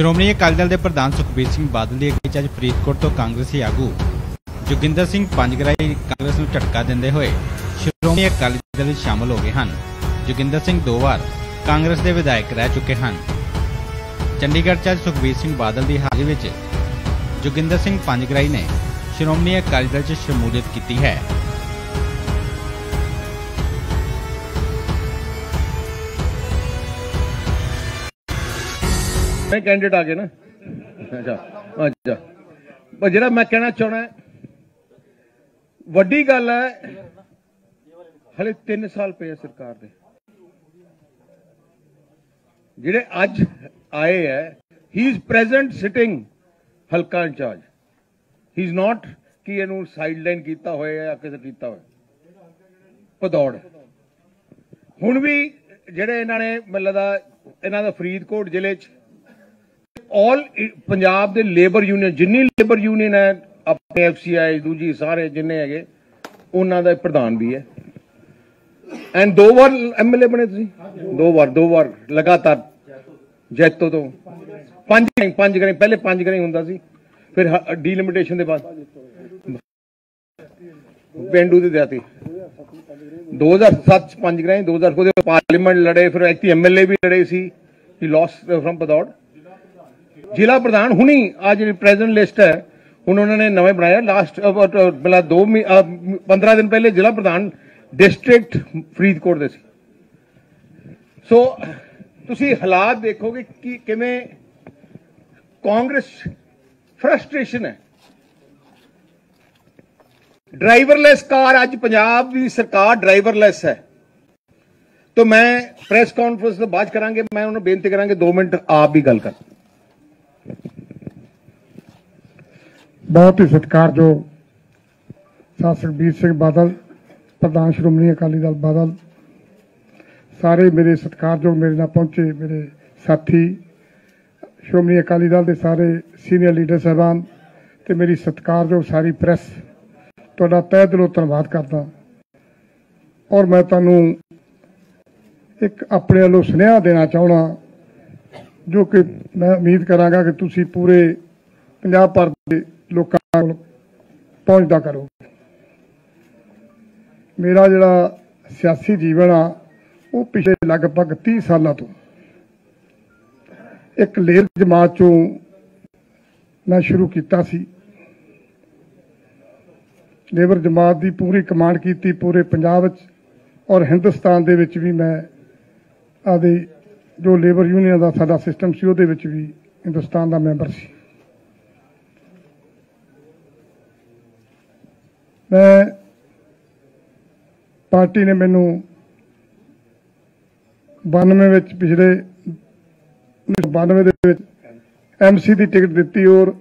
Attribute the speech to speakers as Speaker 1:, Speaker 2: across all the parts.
Speaker 1: ਸ਼੍ਰੋਮਣੀ ਅਕਾਲੀ ਦਲ ਦੇ ਪ੍ਰਧਾਨ ਸੁਖਬੀਰ ਸਿੰਘ ਬਾਦਲ ਦੀ ਅਗਵਾਈ 'ਚ ਅੱਜ ਫਰੀਦਕੋਟ ਤੋਂ ਕਾਂਗਰਸੀ ਆਗੂ ਜੋਗਿੰਦਰ ਸਿੰਘ ਪੰਜਗਰਾਈ ਕਾਂਗਰਸ ਨੂੰ ਝਟਕਾ ਦਿੰਦੇ ਹੋਏ ਸ਼੍ਰੋਮਣੀ ਅਕਾਲੀ ਦਲ ਵਿੱਚ ਸ਼ਾਮਲ ਹੋ ਗਏ ਹਨ। ਜੋਗਿੰਦਰ ਸਿੰਘ ਦੋ ਵਾਰ ਕਾਂਗਰਸ ਦੇ ਵਿਧਾਇਕ ਰਹਿ ਚੁੱਕੇ ਹਨ। ਚੰਡੀਗੜ੍ਹ 'ਚ ਅੱਜ ਸੁਖਬੀਰ ਸਿੰਘ ਬਾਦਲ ਦੀ ਹਾਜ਼ਰੀ ਵਿੱਚ ਜੋਗਿੰਦਰ ਸਿੰਘ ਪੰਜਗਰਾਈ ਨੇ ਸ਼੍ਰੋਮਣੀ ਅਕਾਲੀ ਦਲ 'ਚ ਸ਼ਮੂਲੀਅਤ ਕੀਤੀ ਹੈ।
Speaker 2: ਮੈਂ ਕੈਂਡੀਡੇਟ ਆ ਗਏ ਨਾ। ਅੱਛਾ ਅੱਛਾ। ਪਰ ਜਿਹੜਾ ਮੈਂ ਕਹਿਣਾ ਚਾਹਣਾ ਵੱਡੀ ਗੱਲ ਹੈ, ਹਲੇ 3 ਸਾਲ ਪਏ ਸਰਕਾਰ ਦੇ। ਜਿਹੜੇ ਅੱਜ ਆਏ ਹੈ ਹੀ ਇਜ਼ ਪ੍ਰੈਜ਼ੈਂਟ ਸਿਟਿੰਗ ਹਲਕਾ ਇੰਚਾਰਜ। ਹੀ ਇਜ਼ ਨਾਟ ਕਿ ਇਹਨੂੰ ਸਾਈਡਲਾਈਨ ਕੀਤਾ ਹੋਇਆ ਜਾਂ ਕਿਸੇ ਕੀਤਾ ਹੋਇਆ। ਪਦੌੜ ਹੁਣ ਵੀ ਜਿਹੜੇ ਇਹਨਾਂ ਨੇ, ਮੈਨੂੰ ਲੱਗਦਾ, ਇਹਨਾਂ ਦਾ ਫਰੀਦਕੋਟ ਜ਼ਿਲ੍ਹੇ 'ਚ ਆਲ ਪੰਜਾਬ ਦੇ ਲੇਬਰ ਯੂਨੀਅਨ ਜਿੰਨੀ ਲੇਬਰ ਯੂਨੀਅਨ ਹੈ, ਆਪਣੇ ਐਫਸੀਆਈ ਦੂਜੀ ਸਾਰੇ ਜਿੰਨੇ ਹੈਗੇ, ਉਹਨਾਂ ਦਾ ਪ੍ਰਧਾਨ ਵੀ ਹੈ। ਐਂਡ ਦੋ ਵਾਰ ਐਮਐਲਏ ਬਣੇ ਤੁਸੀਂ? ਦੋ ਵਾਰ ਦੋ ਵਾਰ, ਲਗਾਤਾਰ। ਜੈਤੋ ਤੋਂ। ਪੰਜ ਗ੍ਰਾਈ ਪੰਜ ਗ੍ਰਾਈ ਪਹਿਲੇ ਪੰਜ ਗ੍ਰਾਈ ਹੁੰਦਾ ਸੀ। ਫਿਰ ਡੀਲਿਮਿਟੇਸ਼ਨ ਦੇ ਬਾਅਦ। ਪਿੰਡੂ ਦੀ ਦਿਆਤੀ 2007 ਚ ਪੰਜ ਗ੍ਰਾਈ 2000 ਉਹਦੇ ਪਾਰਲੀਮੈਂਟ ਲੜੇ, ਫਿਰ ਐਕਟੀ ਐਮਐਲਏ ਵੀ ਲੜੇ ਸੀ। ਹੀ ਲਾਸਟ ਫਰਮ ਪਦੌੜ ਜ਼ਿਲ੍ਹਾ ਪ੍ਰਧਾਨ ਹੁਣੀ ਆ ਜਿਹੜੀ ਪ੍ਰੈਜ਼ੈਂਟ ਲਿਸਟ ਹੈ, ਹੁਣ ਉਹਨਾਂ ਨੇ ਨਵੇਂ ਬਣਾਇਆ। ਲਾਸਟ ਬਲਾ 2 15 ਦਿਨ ਪਹਿਲੇ ਜ਼ਿਲ੍ਹਾ ਪ੍ਰਧਾਨ ਡਿਸਟ੍ਰਿਕਟ ਫਰੀਦਕੋਟ ਦੇ ਸੀ। ਸੋ ਤੁਸੀਂ ਹਾਲਾਤ ਦੇਖੋਗੇ ਕਿ ਕਿਵੇਂ ਕਾਂਗਰਸ ਫਰਸਟ੍ਰੇਸ਼ਨ ਹੈ। ਡਰਾਈਵਰਲੈਸ ਕਾਰ, ਅੱਜ ਪੰਜਾਬ ਦੀ ਸਰਕਾਰ ਡਰਾਈਵਰਲੈਸ ਹੈ। ਤਾਂ ਮੈਂ ਪ੍ਰੈਸ ਕਾਨਫਰੰਸ ਤੋਂ ਬਾਅਦ ਕਰਾਂਗੇ, ਮੈਂ ਉਹਨੂੰ ਬੇਨਤੀ ਕਰਾਂਗੇ 2 ਮਿੰਟ ਆਪ ਵੀ ਗੱਲ ਕਰ
Speaker 3: ਬਹੁਤ ਹੀ ਸਤਿਕਾਰਯੋਗ ਸ਼ਾਸਕ ਵੀਰ ਸਿੰਘ ਬਾਦਲ, ਪ੍ਰਧਾਨ ਸ਼੍ਰੋਮਣੀ ਅਕਾਲੀ ਦਲ ਬਾਦਲ, ਸਾਰੇ ਮੇਰੇ ਸਤਿਕਾਰਯੋਗ ਮੇਰੇ ਨਾਲ ਪਹੁੰਚੇ ਮੇਰੇ ਸਾਥੀ, ਸ਼੍ਰੋਮਣੀ ਅਕਾਲੀ ਦਲ ਦੇ ਸਾਰੇ ਸੀਨੀਅਰ ਲੀਡਰ ਸਾਹਿਬਾਨ ਤੇ ਮੇਰੀ ਸਤਿਕਾਰਯੋਗ ਸਾਰੀ ਪ੍ਰੈਸ, ਤੁਹਾਡਾ ਤਹਿ ਦਿਲੋਂ ਧੰਨਵਾਦ ਕਰਦਾ। ਔਰ ਮੈਂ ਤੁਹਾਨੂੰ ਇੱਕ ਆਪਣੇ ਵੱਲੋਂ ਸੁਨੇਹਾ ਦੇਣਾ ਚਾਹਣਾ ਜੋ ਕਿ ਮੈਂ ਉਮੀਦ ਕਰਾਂਗਾ ਕਿ ਤੁਸੀਂ ਪੂਰੇ ਪੰਜਾਬ ਭਰ ਦੇ ਲੋਕਾਂ ਕੋਲ ਪਹੁੰਚਦਾ ਕਰੋ। ਮੇਰਾ ਜਿਹੜਾ ਸਿਆਸੀ ਜੀਵਨ ਆ, ਉਹ ਪਿਛਲੇ ਲਗਭਗ 30 ਸਾਲਾਂ ਤੋਂ। ਇੱਕ ਲੇਰ ਜਮਾਤ ਚੋਂ ਮੈਂ ਸ਼ੁਰੂ ਕੀਤਾ ਸੀ। ਲੇਬਰ ਜਮਾਤ ਦੀ ਪੂਰੀ ਕਮਾਂਡ ਕੀਤੀ ਪੂਰੇ ਪੰਜਾਬ ਵਿੱਚ ਔਰ ਹਿੰਦੁਸਤਾਨ ਦੇ ਵਿੱਚ ਵੀ ਮੈਂ ਆਦੇ ਜੋ ਲੇਬਰ ਯੂਨੀਅਨ ਦਾ ਸਾਡਾ ਸਿਸਟਮ ਸੀ, ਉਹਦੇ ਵਿੱਚ ਵੀ ਹਿੰਦੁਸਤਾਨ ਦਾ ਮੈਂਬਰ ਸੀ। ਮੈਂ ਪਾਰਟੀ ਨੇ ਮੈਨੂੰ 92 ਵਿੱਚ ਪਿਛਲੇ 1992 ਦੇ ਵਿੱਚ ਐਮਸੀ ਦੀ ਟਿਕਟ ਦਿੱਤੀ ਔਰ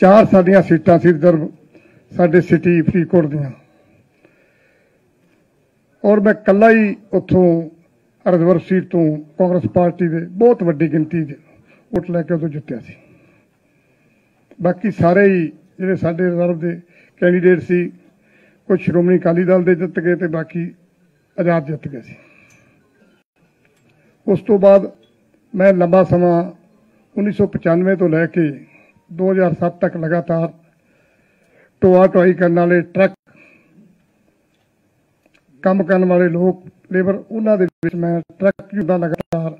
Speaker 3: ਚਾਰ ਸਾਡੀਆਂ ਸੀਟਾਂ ਸੀ ਰਿਜ਼ਰਵ ਸਾਡੇ ਸਿਟੀ ਫਰੀਦਕੋਟ ਦੀਆਂ। ਔਰ ਮੈਂ ਕੱਲਾ ਹੀ ਉੱਥੋਂ ਰਿਜ਼ਰਵ ਸੀਟ ਤੋਂ ਕਾਂਗਰਸ ਪਾਰਟੀ ਦੇ ਬਹੁਤ ਵੱਡੀ ਗਿਣਤੀ 'ਚ ਵੋਟ ਲੈ ਕੇ ਉਦੋਂ ਜਿੱਤਿਆ ਸੀ। ਬਾਕੀ ਸਾਰੇ ਹੀ ਜਿਹੜੇ ਸਾਡੇ ਰਿਜ਼ਰਵ ਦੇ ਕੈਂਡੀਡੇਟ ਸੀ ਕੁਝ ਸ਼੍ਰੋਮਣੀ ਅਕਾਲੀ ਦਲ ਦੇ ਜਿੱਤ ਗਏ ਤੇ ਬਾਕੀ ਆਜ਼ਾਦ ਜਿੱਤ ਗਏ ਸੀ। ਉਸ ਤੋਂ ਬਾਅਦ ਮੈਂ ਲੰਬਾ ਸਮਾਂ 1995 ਤੋਂ ਲੈ ਕੇ 2007 ਤੱਕ ਲਗਾਤਾਰ ਟੋਆ ਟੋਈ ਕਰਨ ਵਾਲੇ ਟਰੱਕ, ਕੰਮ ਕਰਨ ਵਾਲੇ ਲੋਕ, ਲੇਬਰ, ਉਹਨਾਂ ਦੇ ਵਿੱਚ ਮੈਂ ਟਰੱਕ ਦਾ ਲਗਾਤਾਰ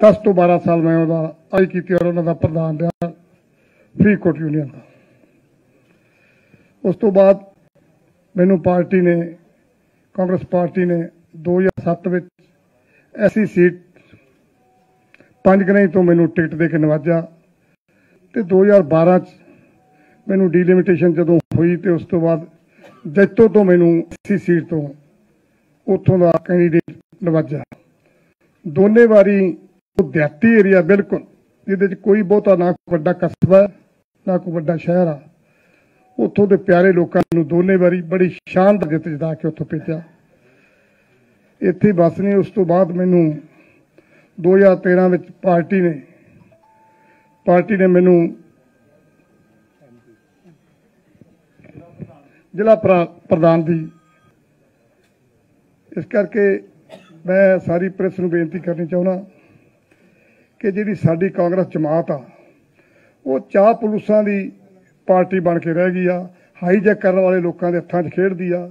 Speaker 3: 10 ਤੋਂ 12 ਸਾਲ ਮੈਂ ਉਹਦਾ ਆਈ ਕੀਤੀ ਔਰ ਉਹਨਾਂ ਦਾ ਪ੍ਰਧਾਨ ਰਿਹਾ ਫਰੀਦਕੋਟ ਯੂਨੀਅਨ ਦਾ। ਉਸ ਤੋਂ ਬਾਅਦ ਮੈਨੂੰ ਪਾਰਟੀ ਨੇ, ਕਾਂਗਰਸ ਪਾਰਟੀ ਨੇ 2007 ਵਿੱਚ ਐਸੀ ਸੀਟ ਪੰਜ ਗ੍ਰਾਈ ਤੋਂ ਮੈਨੂੰ ਟਿਕਟ ਦੇ ਕੇ ਨਵਾਜਿਆ ਤੇ 2012 ਚ ਮੈਨੂੰ ਡੀਲਿਮਿਟੇਸ਼ਨ ਜਦੋਂ ਹੋਈ ਤੇ ਉਸ ਤੋਂ ਬਾਅਦ ਜੈਤੋ ਤੋਂ ਮੈਨੂੰ ਐਸੀ ਸੀਟ ਤੋਂ ਉੱਥੋਂ ਦਾ ਕੈਂਡੀਡੇਟ ਨਵਾਜਿਆ ਦੋਨੇ ਵਾਰੀ ਉਹ ਦਿਹਾਤੀ ਏਰੀਆ ਬਿਲਕੁਲ, ਜਿਹਦੇ ਚ ਕੋਈ ਬਹੁਤਾ ਨਾ ਵੱਡਾ ਕਸਬਾ ਨਾ ਕੋਈ ਵੱਡਾ ਸ਼ਹਿਰ ਆ। ਉੱਥੋਂ ਦੇ ਪਿਆਰੇ ਲੋਕਾਂ ਨੂੰ ਦੋਨੇ ਵਾਰੀ ਬੜੀ ਸ਼ਾਨਦਾਰ ਜਿੱਤ ਜਿਤਾ ਕੇ ਉੱਥੋਂ ਭੇਜਿਆ। ਇੱਥੇ ਬਸ ਨੇ, ਉਸ ਤੋਂ ਬਾਅਦ ਮੈਨੂੰ 2013 ਵਿੱਚ ਪਾਰਟੀ ਨੇ ਪਾਰਟੀ ਨੇ ਮੈਨੂੰ ਜ਼ਿਲ੍ਹਾ ਪ੍ਰਧਾਨ ਦੀ। ਇਸ ਕਰਕੇ ਮੈਂ ਸਾਰੀ ਪ੍ਰੈਸ ਨੂੰ ਬੇਨਤੀ ਕਰਨੀ ਚਾਹੁੰਦਾ ਕਿ ਜਿਹੜੀ ਸਾਡੀ ਕਾਂਗਰਸ ਜਮਾਤ ਆ, ਉਹ ਚਾਹ ਪੁਲਿਸਾਂ ਦੀ ਪਾਰਟੀ ਬਣ ਕੇ ਰਹਿ ਗਈ ਆ ਹਾਈਜੈਕ ਕਰਨ ਵਾਲੇ ਲੋਕਾਂ ਦੇ ਹੱਥਾਂ 'ਚ ਖੇਡਦੀ ਆ।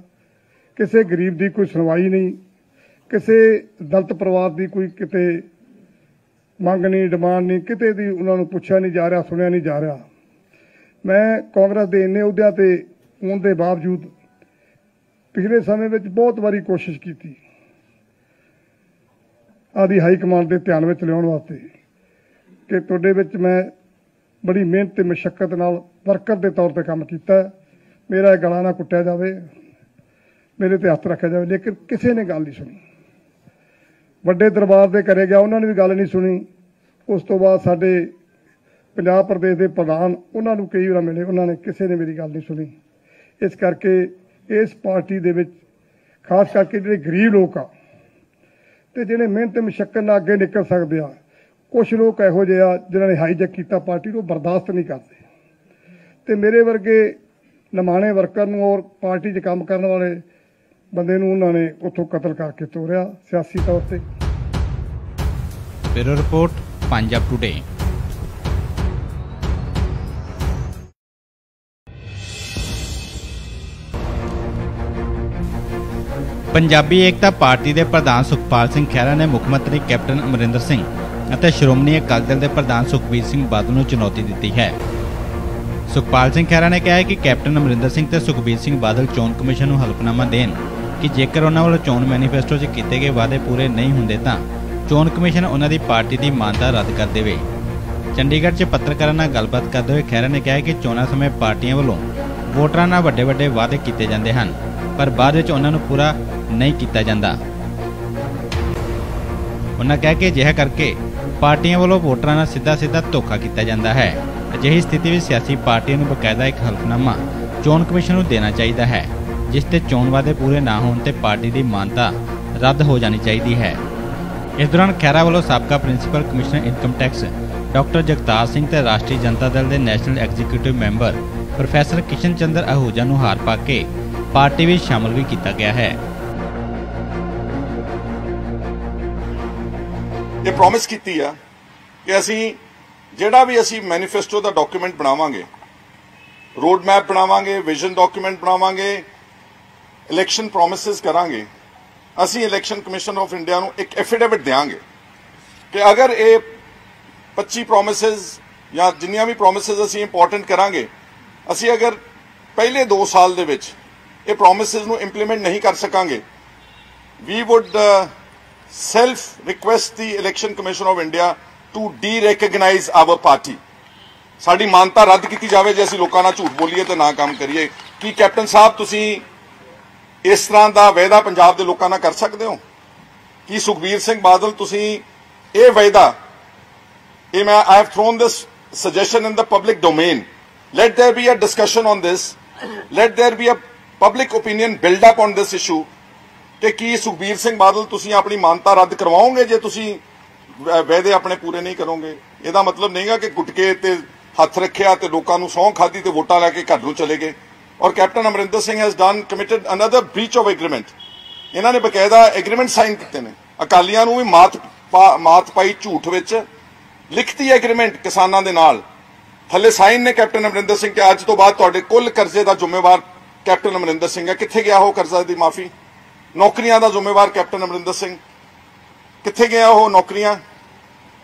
Speaker 3: ਕਿਸੇ ਗਰੀਬ ਦੀ ਕੋਈ ਸੁਣਵਾਈ ਨਹੀਂ, ਕਿਸੇ ਦਲਤ ਪਰਿਵਾਰ ਦੀ ਕੋਈ ਕਿਤੇ ਮੰਗ ਨਹੀਂ, ਡਿਮਾਂਡ ਨਹੀਂ, ਕਿਤੇ ਦੀ ਉਹਨਾਂ ਨੂੰ ਪੁੱਛਿਆ ਨਹੀਂ ਜਾ ਰਿਹਾ, ਸੁਣਿਆ ਨਹੀਂ ਜਾ ਰਿਹਾ। ਮੈਂ ਕਾਂਗਰਸ ਦੇ ਇੰਨੇ ਅਹੁਦਿਆਂ ਤੇ ਹੋਣ ਦੇ ਬਾਵਜੂਦ ਪਿਛਲੇ ਸਮੇਂ ਵਿੱਚ ਬਹੁਤ ਵਾਰੀ ਕੋਸ਼ਿਸ਼ ਕੀਤੀ। ਆਦੀ ਹਾਈ ਕਮਾਂਡ ਦੇ ਧਿਆਨ ਵਿੱਚ ਲਿਆਉਣ ਵਾਸਤੇ ਕਿ ਤੁਹਾਡੇ ਵਿੱਚ ਮੈਂ ਬੜੀ ਮਿਹਨਤ ਤੇ ਮਸ਼ੱਕਤ ਨਾਲ ਵਰਕਰ ਦੇ ਤੌਰ ਤੇ ਕੰਮ ਕੀਤਾ ਮੇਰਾ ਇਹ ਗਲਾ ਨਾ ਕੁੱਟਿਆ ਜਾਵੇ, ਮੇਰੇ ਤੇ ਹੱਥ ਰੱਖਿਆ ਜਾਵੇ, ਲੇਕਿਨ ਕਿਸੇ ਨੇ ਗੱਲ ਨਹੀਂ ਸੁਣੀ। ਵੱਡੇ ਦਰਬਾਰ ਦੇ ਕਰੇ ਗਿਆ, ਉਹਨਾਂ ਨੇ ਵੀ ਗੱਲ ਨਹੀਂ ਸੁਣੀ। ਉਸ ਤੋਂ ਬਾਅਦ ਸਾਡੇ ਪੰਜਾਬ ਪ੍ਰਦੇਸ਼ ਦੇ ਪ੍ਰਧਾਨ ਉਹਨਾਂ ਨੂੰ ਕਈ ਵਾਰ ਮਿਲੇ, ਉਹਨਾਂ ਨੇ ਕਿਸੇ ਨੇ ਮੇਰੀ ਗੱਲ ਨਹੀਂ ਸੁਣੀ। ਇਸ ਕਰਕੇ ਇਸ ਪਾਰਟੀ ਦੇ ਵਿੱਚ, ਖਾਸ ਕਰਕੇ ਜਿਹੜੇ ਗਰੀਬ ਲੋਕ ਆ, ਤੇ ਜਿਹੜੇ ਮਿਹਨਤ ਤੇ ਮੁਸ਼ਕਲ ਨਾਲ ਅੱਗੇ ਨਿਕਲ ਸਕਦੇ ਆ ਕੁਝ ਲੋਕ ਇਹੋ ਜਿਹੇ ਆ, ਜਿਨ੍ਹਾਂ ਨੇ ਹਾਈਜੈਕ ਕੀਤਾ ਪਾਰਟੀ ਨੂੰ ਬਰਦਾਸ਼ਤ ਨਹੀਂ ਕਰਦੇ। ਤੇ ਮੇਰੇ ਵਰਗੇ ਨਮਾਣੇ ਵਰਕਰ ਨੂੰ ਔਰ ਪਾਰਟੀ 'ਚ ਕੰਮ ਕਰਨ ਵਾਲੇ ਬੰਦੇ ਨੂੰ ਉਹਨਾਂ ਨੇ ਉੱਥੋਂ ਕਤਲ ਕਰਕੇ ਤੋਰਿਆ, ਸਿਆਸੀ ਤੌਰ ਤੇ।
Speaker 1: Bureau report, Punjab today Punjabi Ekta party ਦੇ ਪ੍ਰਧਾਨ ਸੁਖਪਾਲ ਸਿੰਘ ਖਹਿਰਾ ਨੇ ਮੁੱਖ ਮੰਤਰੀ ਕੈਪਟਨ ਅਮਰਿੰਦਰ ਸਿੰਘ ਅਤੇ ਸ਼੍ਰੋਮਣੀ ਅਕਾਲੀ ਦਲ ਦੇ ਪ੍ਰਧਾਨ ਸੁਖਬੀਰ ਸਿੰਘ ਬਾਦਲ ਨੂੰ ਚੁਣੌਤੀ ਦਿੱਤੀ ਹੈ। ਸੁਖਪਾਲ ਸਿੰਘ ਖਹਿਰਾ ਨੇ ਕਿਹਾ ਹੈ ਕਿ ਕੈਪਟਨ ਅਮਰਿੰਦਰ ਸਿੰਘ ਤੇ ਸੁਖਬੀਰ ਸਿੰਘ ਬਾਦਲ ਚੋਣ ਕਮਿਸ਼ਨ ਨੂੰ ਹਲਫਨਾਮਾ ਦੇਣ ਕਿ ਜੇਕਰ ਉਹਨਾਂ ਵੱਲੋਂ ਚੋਣ ਮੈਨੀਫੈਸਟੋ 'ਚ ਕੀਤੇ ਗਏ ਵਾਅਦੇ ਪੂਰੇ ਨਹੀਂ ਹੁੰਦੇ ਤਾਂ ਚੋਣ ਕਮਿਸ਼ਨ ਉਹਨਾਂ ਦੀ ਪਾਰਟੀ ਦੀ ਮਾਨਤਾ ਰੱਦ ਕਰ ਦੇਵੇ। ਚੰਡੀਗੜ੍ਹ 'ਚ ਪੱਤਰਕਾਰਾਂ ਨਾਲ ਗੱਲਬਾਤ ਕਰਦੇ ਹੋਏ ਖਹਿਰਾ ਨੇ ਕਿਹਾ ਕਿ ਚੋਣਾਂ ਸਮੇਂ ਪਾਰਟੀਆਂ ਵੱਲੋਂ ਵੋਟਰਾਂ ਨਾਲ ਵੱਡੇ ਵੱਡੇ ਵਾਅਦੇ ਕੀਤੇ ਜਾਂਦੇ ਹਨ, ਪਰ ਬਾਅਦ ਵਿੱਚ ਉਹਨਾਂ ਨੂੰ ਪੂਰਾ ਨਹੀਂ ਕੀਤਾ ਜਾਂਦਾ। ਉਹਨਾਂ ਕਹਿ ਕਿ ਅਜਿਹਾ ਕਰਕੇ ਪਾਰਟੀਆਂ ਵੱਲੋਂ ਵੋਟਰਾਂ ਨਾਲ ਸਿੱਧਾ-ਸਿੱਧਾ ਧੋਖਾ ਕੀਤਾ ਜਾਂਦਾ ਹੈ। ਅਜਿਹੀ ਸਥਿਤੀ ਵਿੱਚ ਸਿਆਸੀ ਪਾਰਟੀਆਂ ਨੂੰ ਬਕਾਇਦਾ ਇੱਕ ਹਲਫਨਾਮਾ ਚੋਣ ਕਮਿਸ਼ਨ ਨੂੰ ਦੇਣਾ ਚਾਹੀਦਾ ਹੈ, ਜਿਸ ਤੇ ਚੋਣ ਵਾਅਦੇ ਪੂਰੇ ਨਾ ਹੋਣ ਤੇ ਪਾਰਟੀ ਦੀ ਮਾਨਤਾ ਰੱਦ ਹੋ ਜਾਣੀ ਚਾਹੀਦੀ ਹੈ। ਇਸ ਦੌਰਾਨ ਖੈਰਾ ਵੱਲੋਂ ਸਾਬਕਾ principal commissioner income tax doctor Jagtar Singh ਤੇ ਰਾਸ਼ਟਰੀ ਜਨਤਾ ਦਲ ਦੇ national executive member professor Kishan Chander Ahuja ਨੂੰ ਹਾਰ ਪਾ ਕੇ ਪਾਰਟੀ ਵਿੱਚ ਸ਼ਾਮਲ ਵੀ ਕੀਤਾ ਗਿਆ ਹੈ।
Speaker 4: ਇਹ ਪ੍ਰੋਮਿਸ ਕੀਤੀ ਆ ਕਿ ਅਸੀਂ ਜਿਹੜਾ ਵੀ ਅਸੀਂ ਮੈਨੀਫੈਸਟੋ ਦਾ ਡਾਕੂਮੈਂਟ ਬਣਾਵਾਂਗੇ ਰੋਡ ਮੈਪ ਬਣਾਵਾਂਗੇ ਵਿਜ਼ਨ ਡਾਕੂਮੈਂਟ ਬਣਾਵਾਂਗੇ ਇਲੈਕਸ਼ਨ ਪ੍ਰੋਮਿਸਸ ਕਰਾਂਗੇ, ਅਸੀਂ ਇਲੈਕਸ਼ਨ ਕਮਿਸ਼ਨ ਆਫ ਇੰਡੀਆ ਨੂੰ ਇੱਕ ਐਫੀਡੇਵਿਟ ਦੇਵਾਂਗੇ ਕਿ ਅਗਰ ਇਹ 25 ਪ੍ਰੋਮਿਸਸ ਜਾਂ ਜਿੰਨੀਆਂ ਵੀ ਪ੍ਰੋਮਿਸਸ ਅਸੀਂ ਇੰਪੋਰਟੈਂਟ ਕਰਾਂਗੇ, ਅਸੀਂ ਅਗਰ ਪਹਿਲੇ 2 ਸਾਲ ਦੇ ਵਿੱਚ ਇਹ ਪ੍ਰੋਮਿਸਸ ਨੂੰ ਇੰਪਲੀਮੈਂਟ ਨਹੀਂ ਕਰ ਸਕਾਂਗੇ ਵੀ would self request the election commission of India to derecognise our party ਸਾਡੀ ਮਾਨਤਾ ਰੱਦ ਕੀਤੀ ਜਾਵੇ ਜੇ ਅਸੀਂ ਲੋਕਾਂ ਨਾਲ ਝੂਠ ਬੋਲੀਏ ਤੇ ਨਾ ਕੰਮ ਕਰੀਏ। ਕੀ ਕੈਪਟਨ ਸਾਹਿਬ, ਤੁਸੀਂ ਇਸ ਤਰ੍ਹਾਂ ਦਾ ਵਾਅਦਾ ਪੰਜਾਬ ਦੇ ਲੋਕਾਂ ਨਾਲ ਕਰ ਸਕਦੇ ਹੋ? ਕੀ ਸੁਖਬੀਰ ਸਿੰਘ ਬਾਦਲ, ਤੁਸੀਂ ਇਹ ਵਾਅਦਾ, ਇਹ ਮੈਂ I have thrown this suggestion in the public domain. Let there be a discussion on this. Let there be a public opinion build up on this issue ਕਿ ਕੀ ਸੁਖਬੀਰ ਸਿੰਘ ਬਾਦਲ, ਤੁਸੀਂ ਆਪਣੀ ਮਾਨਤਾ ਰੱਦ ਕਰਵਾਓਗੇ ਜੇ ਤੁਸੀਂ ਵਾਅਦੇ ਆਪਣੇ ਪੂਰੇ ਨਹੀਂ ਕਰੋਗੇ। ਇਹਦਾ ਮਤਲਬ ਨਹੀਂਗਾ ਕਿ ਗੁਟਕੇ ਤੇ ਹੱਥ ਰੱਖਿਆ ਤੇ ਲੋਕਾਂ ਨੂੰ ਸੌਂ ਖਾਦੀ ਤੇ ਵੋਟਾਂ ਲੈ ਕੇ ਘਰ ਨੂੰ ਚਲੇ ਗਏ। ਔਰ captain Amarinder Singh has done committed another breach of agreement ਇਹਨਾਂ ਨੇ ਬਕਾਇਦਾ ਐਗਰੀਮੈਂਟ ਸਾਈਨ ਕੀਤੇ ਨੇ। ਅਕਾਲੀਆਂ ਨੂੰ ਵੀ ਮਾਤ ਪਾ- ਮਾਤ ਪਾਈ ਝੂਠ ਵਿੱਚ। ਲਿਖਤੀ ਐਗਰੀਮੈਂਟ ਕਿਸਾਨਾਂ ਦੇ ਨਾਲ। ਥੱਲੇ ਸਾਈਨ ਨੇ ਕੈਪਟਨ ਅਮਰਿੰਦਰ ਸਿੰਘ ਕਿ ਅੱਜ ਤੋਂ ਬਾਅਦ ਤੁਹਾਡੇ ਕੁੱਲ ਕਰਜ਼ੇ ਦਾ ਜ਼ਿੰਮੇਵਾਰ ਕੈਪਟਨ ਅਮਰਿੰਦਰ ਸਿੰਘ ਹੈ। ਕਿੱਥੇ ਗਿਆ ਉਹ ਕਰਜ਼ਾ ਦੀ ਮਾਫੀ? ਨੌਕਰੀਆਂ ਦਾ ਜ਼ਿੰਮੇਵਾਰ ਕੈਪਟਨ ਅਮਰਿੰਦਰ ਸਿੰਘ। ਕਿੱਥੇ ਗਿਆ ਉਹ ਨੌਕਰੀਆਂ?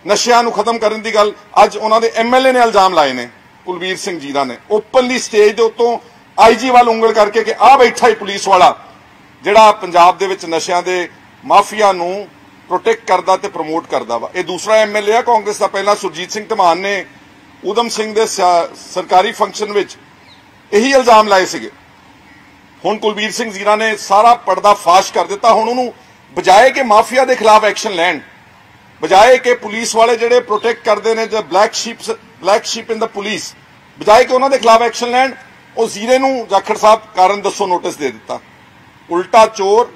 Speaker 4: ਨਸ਼ਿਆਂ ਨੂੰ ਖਤਮ ਕਰਨ ਦੀ ਗੱਲ, ਅੱਜ ਉਹਨਾਂ ਦੇ ਐਮਐਲਏ ਨੇ ਇਲਜ਼ਾਮ ਲਾਏ ਨੇ ਕੁਲਵੀਰ ਸਿੰਘ ਜੀਰਾ ਨੇ। ਓਪਨਲੀ ਸਟੇਜ ਦੇ ਉੱਤੋਂ ਆਈਜੀ ਵੱਲ ਉਂਗਲ ਕਰਕੇ ਕਿ ਆ ਬੈਠਾ ਹੀ ਪੁਲਿਸ ਵਾਲਾ, ਜਿਹੜਾ ਪੰਜਾਬ ਦੇ ਵਿੱਚ ਨਸ਼ਿਆਂ ਦੇ ਮਾਫੀਆ ਨੂੰ ਪ੍ਰੋਟੈਕਟ ਕਰਦਾ ਤੇ ਪ੍ਰਮੋਟ ਕਰਦਾ ਵਾ। ਇਹ ਦੂਸਰਾ ਐਮਐਲਏ ਆ ਕਾਂਗਰਸ ਦਾ, ਪਹਿਲਾ ਸੁਰਜੀਤ ਸਿੰਘ ਧਮਾਨ ਨੇ ਉਦਮ ਸਿੰਘ ਦੇ ਸਰਕਾਰੀ ਫੰਕਸ਼ਨ ਵਿੱਚ ਇਹੀ ਇਲਜ਼ਾਮ ਲਾਏ ਸੀਗੇ। ਹੁਣ ਕੁਲਬੀਰ ਸਿੰਘ ਜ਼ੀਰਾ ਨੇ ਸਾਰਾ ਪਰਦਾ ਫਾਸ਼ ਕਰ ਦਿੱਤਾ, ਹੁਣ ਉਹਨੂੰ ਬਜਾਏ ਕਿ ਮਾਫੀਆ ਦੇ ਖਿਲਾਫ ਐਕਸ਼ਨ ਲੈਣ, ਬਜਾਏ ਕਿ ਪੁਲਿਸ ਵਾਲੇ ਜਿਹੜੇ ਪ੍ਰੋਟੈਕਟ ਕਰਦੇ ਨੇ ਜਾਂ black sheeps black sheep in the police ਬਜਾਏ ਕਿ ਉਹਨਾਂ ਦੇ ਖਿਲਾਫ ਐਕਸ਼ਨ ਲੈਣ, ਉਹ ਜ਼ੀਰੇ ਨੂੰ ਜਾਖੜ ਸਾਹਿਬ ਕਾਰਨ ਦੱਸੋ ਨੋਟਿਸ ਦੇ ਦਿੱਤਾ। ਉਲਟਾ ਚੋਰ,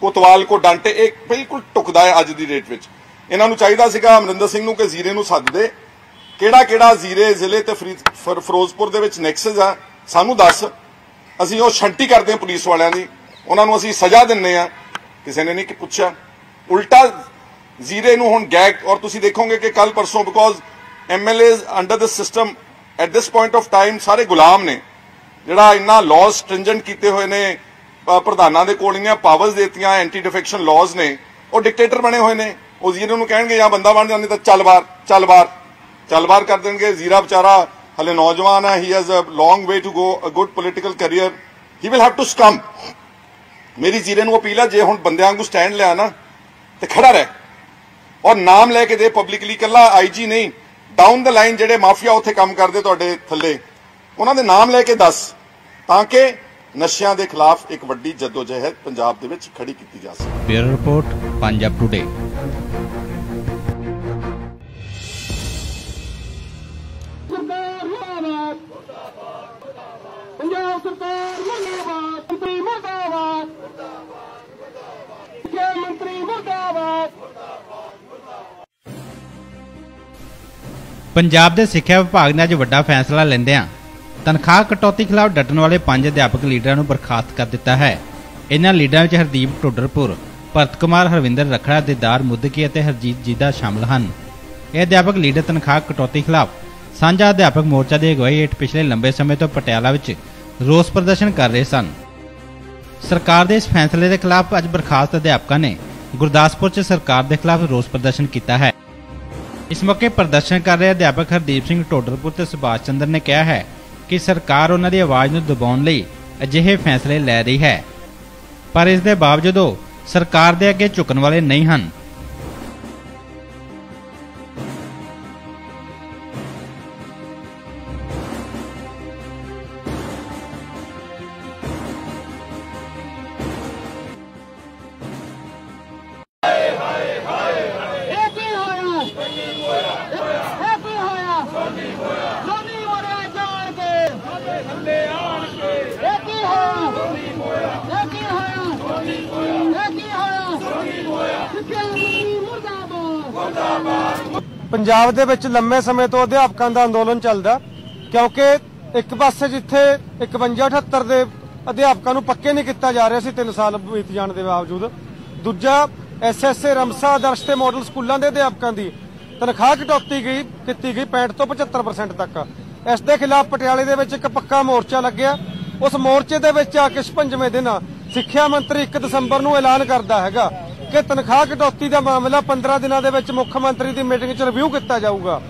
Speaker 4: ਕੋਤਵਾਲ ਕੋ ਡਾਂਟੇ, ਇਹ ਬਿਲਕੁਲ ਟੁਕਦਾ ਹੈ ਅੱਜ ਦੀ ਡੇਟ ਵਿੱਚ। ਇਹਨਾਂ ਨੂੰ ਚਾਹੀਦਾ ਸੀਗਾ ਅਮਰਿੰਦਰ ਸਿੰਘ ਨੂੰ ਕਿ ਜ਼ੀਰੇ ਨੂੰ ਸੱਦ ਦੇ। ਕਿਹੜਾ ਕਿਹੜਾ ਜ਼ੀਰੇ ਜ਼ਿਲ੍ਹੇ ਤੇ ਫਰੀਦ ਫਰ- ਫਿਰੋਜ਼ਪੁਰ ਦੇ ਵਿੱਚ ਨੈਕਸਸ ਆ? ਸਾਨੂੰ ਦੱਸ। ਅਸੀਂ ਉਹ ਛੰਟੀ ਕਰਦੇ ਹਾਂ ਪੁਲਿਸ ਵਾਲਿਆਂ ਦੀ। ਉਹਨਾਂ ਨੂੰ ਅਸੀਂ ਸਜ਼ਾ ਦਿੰਨੇ ਆ ਕਿਸੇ ਨੇ ਨਹੀਂ ਕਿ ਪੁੱਛਿਆ। ਉਲਟਾ ਜ਼ੀਰੇ ਨੂੰ ਹੁਣ ਗੈਗ, ਔਰ ਤੁਸੀਂ ਦੇਖੋਗੇ ਕਿ ਕੱਲ ਪਰਸੋਂ because MLAs under this system at this point of time ਸਾਰੇ ਗੁਲਾਮ ਨੇ, ਜਿਹੜਾ ਇੰਨਾ ਲਾਜ਼ ਸਟ੍ਰਿੰਜੈਂਟ ਕੀਤੇ ਹੋਏ ਨੇ ਪ੍ਰਧਾਨਾਂ ਦੇ ਕੋਲ ਇੰਨੀਆਂ ਪਾਵਰਸ ਦੇਤੀਆਂ ਐਂਟੀ ਡਿਫੈਕਸ਼ਨ ਲਾਜ਼ ਨੇ, ਉਹ ਡਿਕਟੇਟਰ ਬਣੇ ਹੋਏ ਨੇ। ਉਹ ਜ਼ੀਰੇ ਨੂੰ ਕਹਿਣਗੇ ਜਾਂ ਬੰਦਾ ਬਣ ਜਾਂਦੇ ਤਾਂ ਚੱਲ ਬਾਹਰ ਚੱਲ ਬਾਹਰ ਚੱਲ ਬਾਹਰ ਕਰ ਦੇਣਗੇ। ਜ਼ੀਰਾ ਵਿਚਾਰਾ ਹਲੇ ਨੌਜਵਾਨ ਹੈ ਹੀ has a long way to go a good political career he will have to succumb ਮੇਰੀ ਜ਼ੀਰੇ ਨੂੰ ਅਪੀਲ ਹੈ ਜੇ ਹੁਣ ਬੰਦਿਆਂ ਵਾਂਗੂ ਸਟੈਂਡ ਲਿਆ ਨਾ, ਤੇ ਖੜਾ ਰਹਿ। ਔਰ ਨਾਮ ਲੈ ਕੇ ਦੇ ਪਬਲਿਕਲੀ ਕੱਲਾ ਆਈਜੀ ਨਹੀਂ ਡਾਊਨ ਦ ਲਾਈਨ ਜਿਹੜੇ ਮਾਫੀਆ ਉੱਥੇ ਕੰਮ ਕਰਦੇ ਤੁਹਾਡੇ ਥੱਲੇ, ਉਹਨਾਂ ਦੇ ਨਾਮ ਲੈ ਕੇ ਦੱਸ, ਤਾਂ ਕਿ ਨਸ਼ਿਆਂ ਦੇ ਖਿਲਾਫ ਇੱਕ ਵੱਡੀ ਜਦੋਜਹਿਦ ਪੰਜਾਬ ਦੇ ਵਿੱਚ ਖੜੀ ਕੀਤੀ ਜਾ ਸਕੇ।
Speaker 1: Bureau report, Punjab today
Speaker 5: Punjab
Speaker 1: ਦੇ ਸਿੱਖਿਆ ਵਿਭਾਗ ਨੇ ਅੱਜ ਵੱਡਾ ਫੈਸਲਾ ਲੈਂਦਿਆਂ ਤਨਖਾਹ ਕਟੌਤੀ ਖਿਲਾਫ ਡਟਣ ਵਾਲੇ ਪੰਜ ਅਧਿਆਪਕ ਲੀਡਰਾਂ ਨੂੰ ਬਰਖਾਸਤ ਕਰ ਦਿੱਤਾ ਹੈ। ਇਹਨਾਂ ਲੀਡਰਾਂ ਵਿੱਚ ਹਰਦੀਪ ਟੋਡਰਪੁਰ, ਭਰਤ ਕੁਮਾਰ ਹਰਵਿੰਦਰ ਰਖੜਾ, ਦਿਦਾਰ ਮੁੱਦਕੀ ਅਤੇ ਹਰਜੀਤ ਜੀਦਾ ਸ਼ਾਮਲ ਹਨ। ਇਹ ਅਧਿਆਪਕ ਲੀਡਰ ਤਨਖਾਹ ਕਟੌਤੀ ਖਿਲਾਫ ਸਾਂਝਾ ਅਧਿਆਪਕ ਮੋਰਚਾ ਦੀ ਅਗਵਾਈ ਹੇਠ ਪਿਛਲੇ ਲੰਬੇ ਸਮੇਂ ਤੋਂ ਪਟਿਆਲਾ ਵਿੱਚ ਰੋਸ ਪ੍ਰਦਰਸ਼ਨ ਕਰ ਰਹੇ ਸਨ। ਸਰਕਾਰ ਦੇ ਇਸ ਫੈਸਲੇ ਦੇ ਖਿਲਾਫ ਅੱਜ ਬਰਖਾਸਤ ਅਧਿਆਪਕਾਂ ਨੇ ਗੁਰਦਾਸਪੁਰ 'ਚ ਸਰਕਾਰ ਦੇ ਖਿਲਾਫ ਰੋਸ ਪ੍ਰਦਰਸ਼ਨ ਕੀਤਾ ਹੈ। ਇਸ ਮੌਕੇ ਪ੍ਰਦਰਸ਼ਨ ਕਰ ਰਹੇ ਅਧਿਆਪਕ ਹਰਦੀਪ ਸਿੰਘ ਟੋਡਰਪੁਰ ਤੇ ਸੁਭਾਸ਼ ਚੰਦਰ ਨੇ ਕਿਹਾ ਹੈ ਕਿ ਸਰਕਾਰ ਉਹਨਾਂ ਦੀ ਆਵਾਜ਼ ਨੂੰ ਦਬਾਉਣ ਲਈ ਅਜਿਹੇ ਫੈਸਲੇ ਲੈ ਰਹੀ ਹੈ। ਪਰ ਇਸ ਦੇ ਬਾਵਜੂਦ ਉਹ ਸਰਕਾਰ ਦੇ ਅੱਗੇ ਝੁਕਣ ਵਾਲੇ ਨਹੀਂ ਹਨ।
Speaker 6: ਦੇ ਵਿੱਚ ਲੰਮੇ ਸਮੇਂ ਤੋਂ ਅਧਿਆਪਕਾਂ ਦਾ ਅੰਦੋਲਨ ਚੱਲਦਾ, ਕਿਉਂਕਿ ਇੱਕ ਪਾਸੇ ਜਿੱਥੇ 51 78 ਦੇ ਅਧਿਆਪਕਾਂ ਨੂੰ ਪੱਕੇ ਨਹੀਂ ਕੀਤਾ ਜਾ ਰਿਹਾ ਸੀ 3 ਸਾਲ ਬੀਤ ਜਾਣ ਦੇ ਬਾਵਜੂਦ, ਦੂਜਾ ਐਸਐਸਏ ਰਮਸਾ ਆਦਰਸ਼ ਤੇ ਮਾਡਲ ਸਕੂਲਾਂ ਦੇ ਅਧਿਆਪਕਾਂ ਦੀ ਤਨਖਾਹ ਕਟੌਤੀ ਗਈ, ਕੀਤੀ ਗਈ 65 ਤੋਂ 75% ਤੱਕ। ਇਸ ਦੇ ਖਿਲਾਫ ਪਟਿਆਲੇ ਦੇ ਵਿੱਚ ਇੱਕ ਪੱਕਾ ਮੋਰਚਾ ਲੱਗਿਆ। ਉਸ ਮੋਰਚੇ ਦੇ ਵਿੱਚ ਆ ਕੇ 55ਵੇਂ ਦਿਨ ਸਿੱਖਿਆ ਮੰਤਰੀ 1 ਦਸੰਬਰ ਨੂੰ ਐਲਾਨ ਕਰਦਾ ਹੈਗਾ। ਕਿ ਤਨਖਾਹ ਕਟੌਤੀ ਦਾ ਮਾਮਲਾ 15 ਦਿਨਾਂ ਦੇ ਵਿੱਚ ਮੁੱਖ ਮੰਤਰੀ ਦੀ ਮੀਟਿੰਗ 'ਚ ਰਿਵਿਊ ਕੀਤਾ ਜਾਊਗਾ।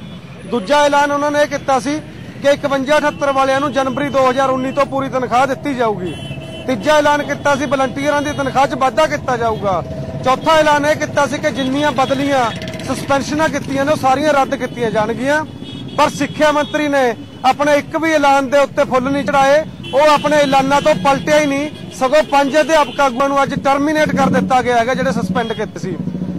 Speaker 6: ਦੂਜਾ ਐਲਾਨ ਉਹਨਾਂ ਨੇ ਇਹ ਕੀਤਾ ਸੀ ਕਿ 5178 ਵਾਲਿਆਂ ਨੂੰ ਜਨਵਰੀ 2019 ਤੋਂ ਪੂਰੀ ਤਨਖਾਹ ਦਿੱਤੀ ਜਾਊਗੀ। ਤੀਜਾ ਐਲਾਨ ਕੀਤਾ ਸੀ ਵਲੰਟੀਅਰਾਂ ਦੀ ਤਨਖਾਹ 'ਚ ਵਾਧਾ ਕੀਤਾ ਜਾਊਗਾ। ਚੌਥਾ ਐਲਾਨ ਇਹ ਕੀਤਾ ਸੀ ਕਿ ਜਿੰਨੀਆਂ ਬਦਲੀਆਂ ਸਸਪੈਂਸ਼ਨਾਂ ਕੀਤੀਆਂ ਨੇ ਉਹ ਸਾਰੀਆਂ ਰੱਦ ਕੀਤੀਆਂ ਜਾਣਗੀਆਂ। ਪਰ ਸਿੱਖਿਆ ਮੰਤਰੀ ਨੇ ਆਪਣੇ ਇੱਕ ਵੀ ਐਲਾਨ ਦੇ ਉੱਤੇ ਫੁੱਲ ਨਹੀਂ ਚੜਾਏ। ਉਹ ਆਪਣੇ ਐਲਾਨਾਂ ਤੋਂ ਪਲਟਿਆ ਹੀ ਨਹੀਂ। ਸਗੋਂ ਪੰਜ ਅਧਿਆਪਕ ਆਗੂਆਂ ਨੂੰ ਅੱਜ ਟਰਮੀਨੇਟ ਕਰ ਦਿੱਤਾ ਗਿਆ ਹੈਗਾ, ਜਿਹੜੇ ਸਸਪੈਂਡ ਕੀਤੇ ਸੀ।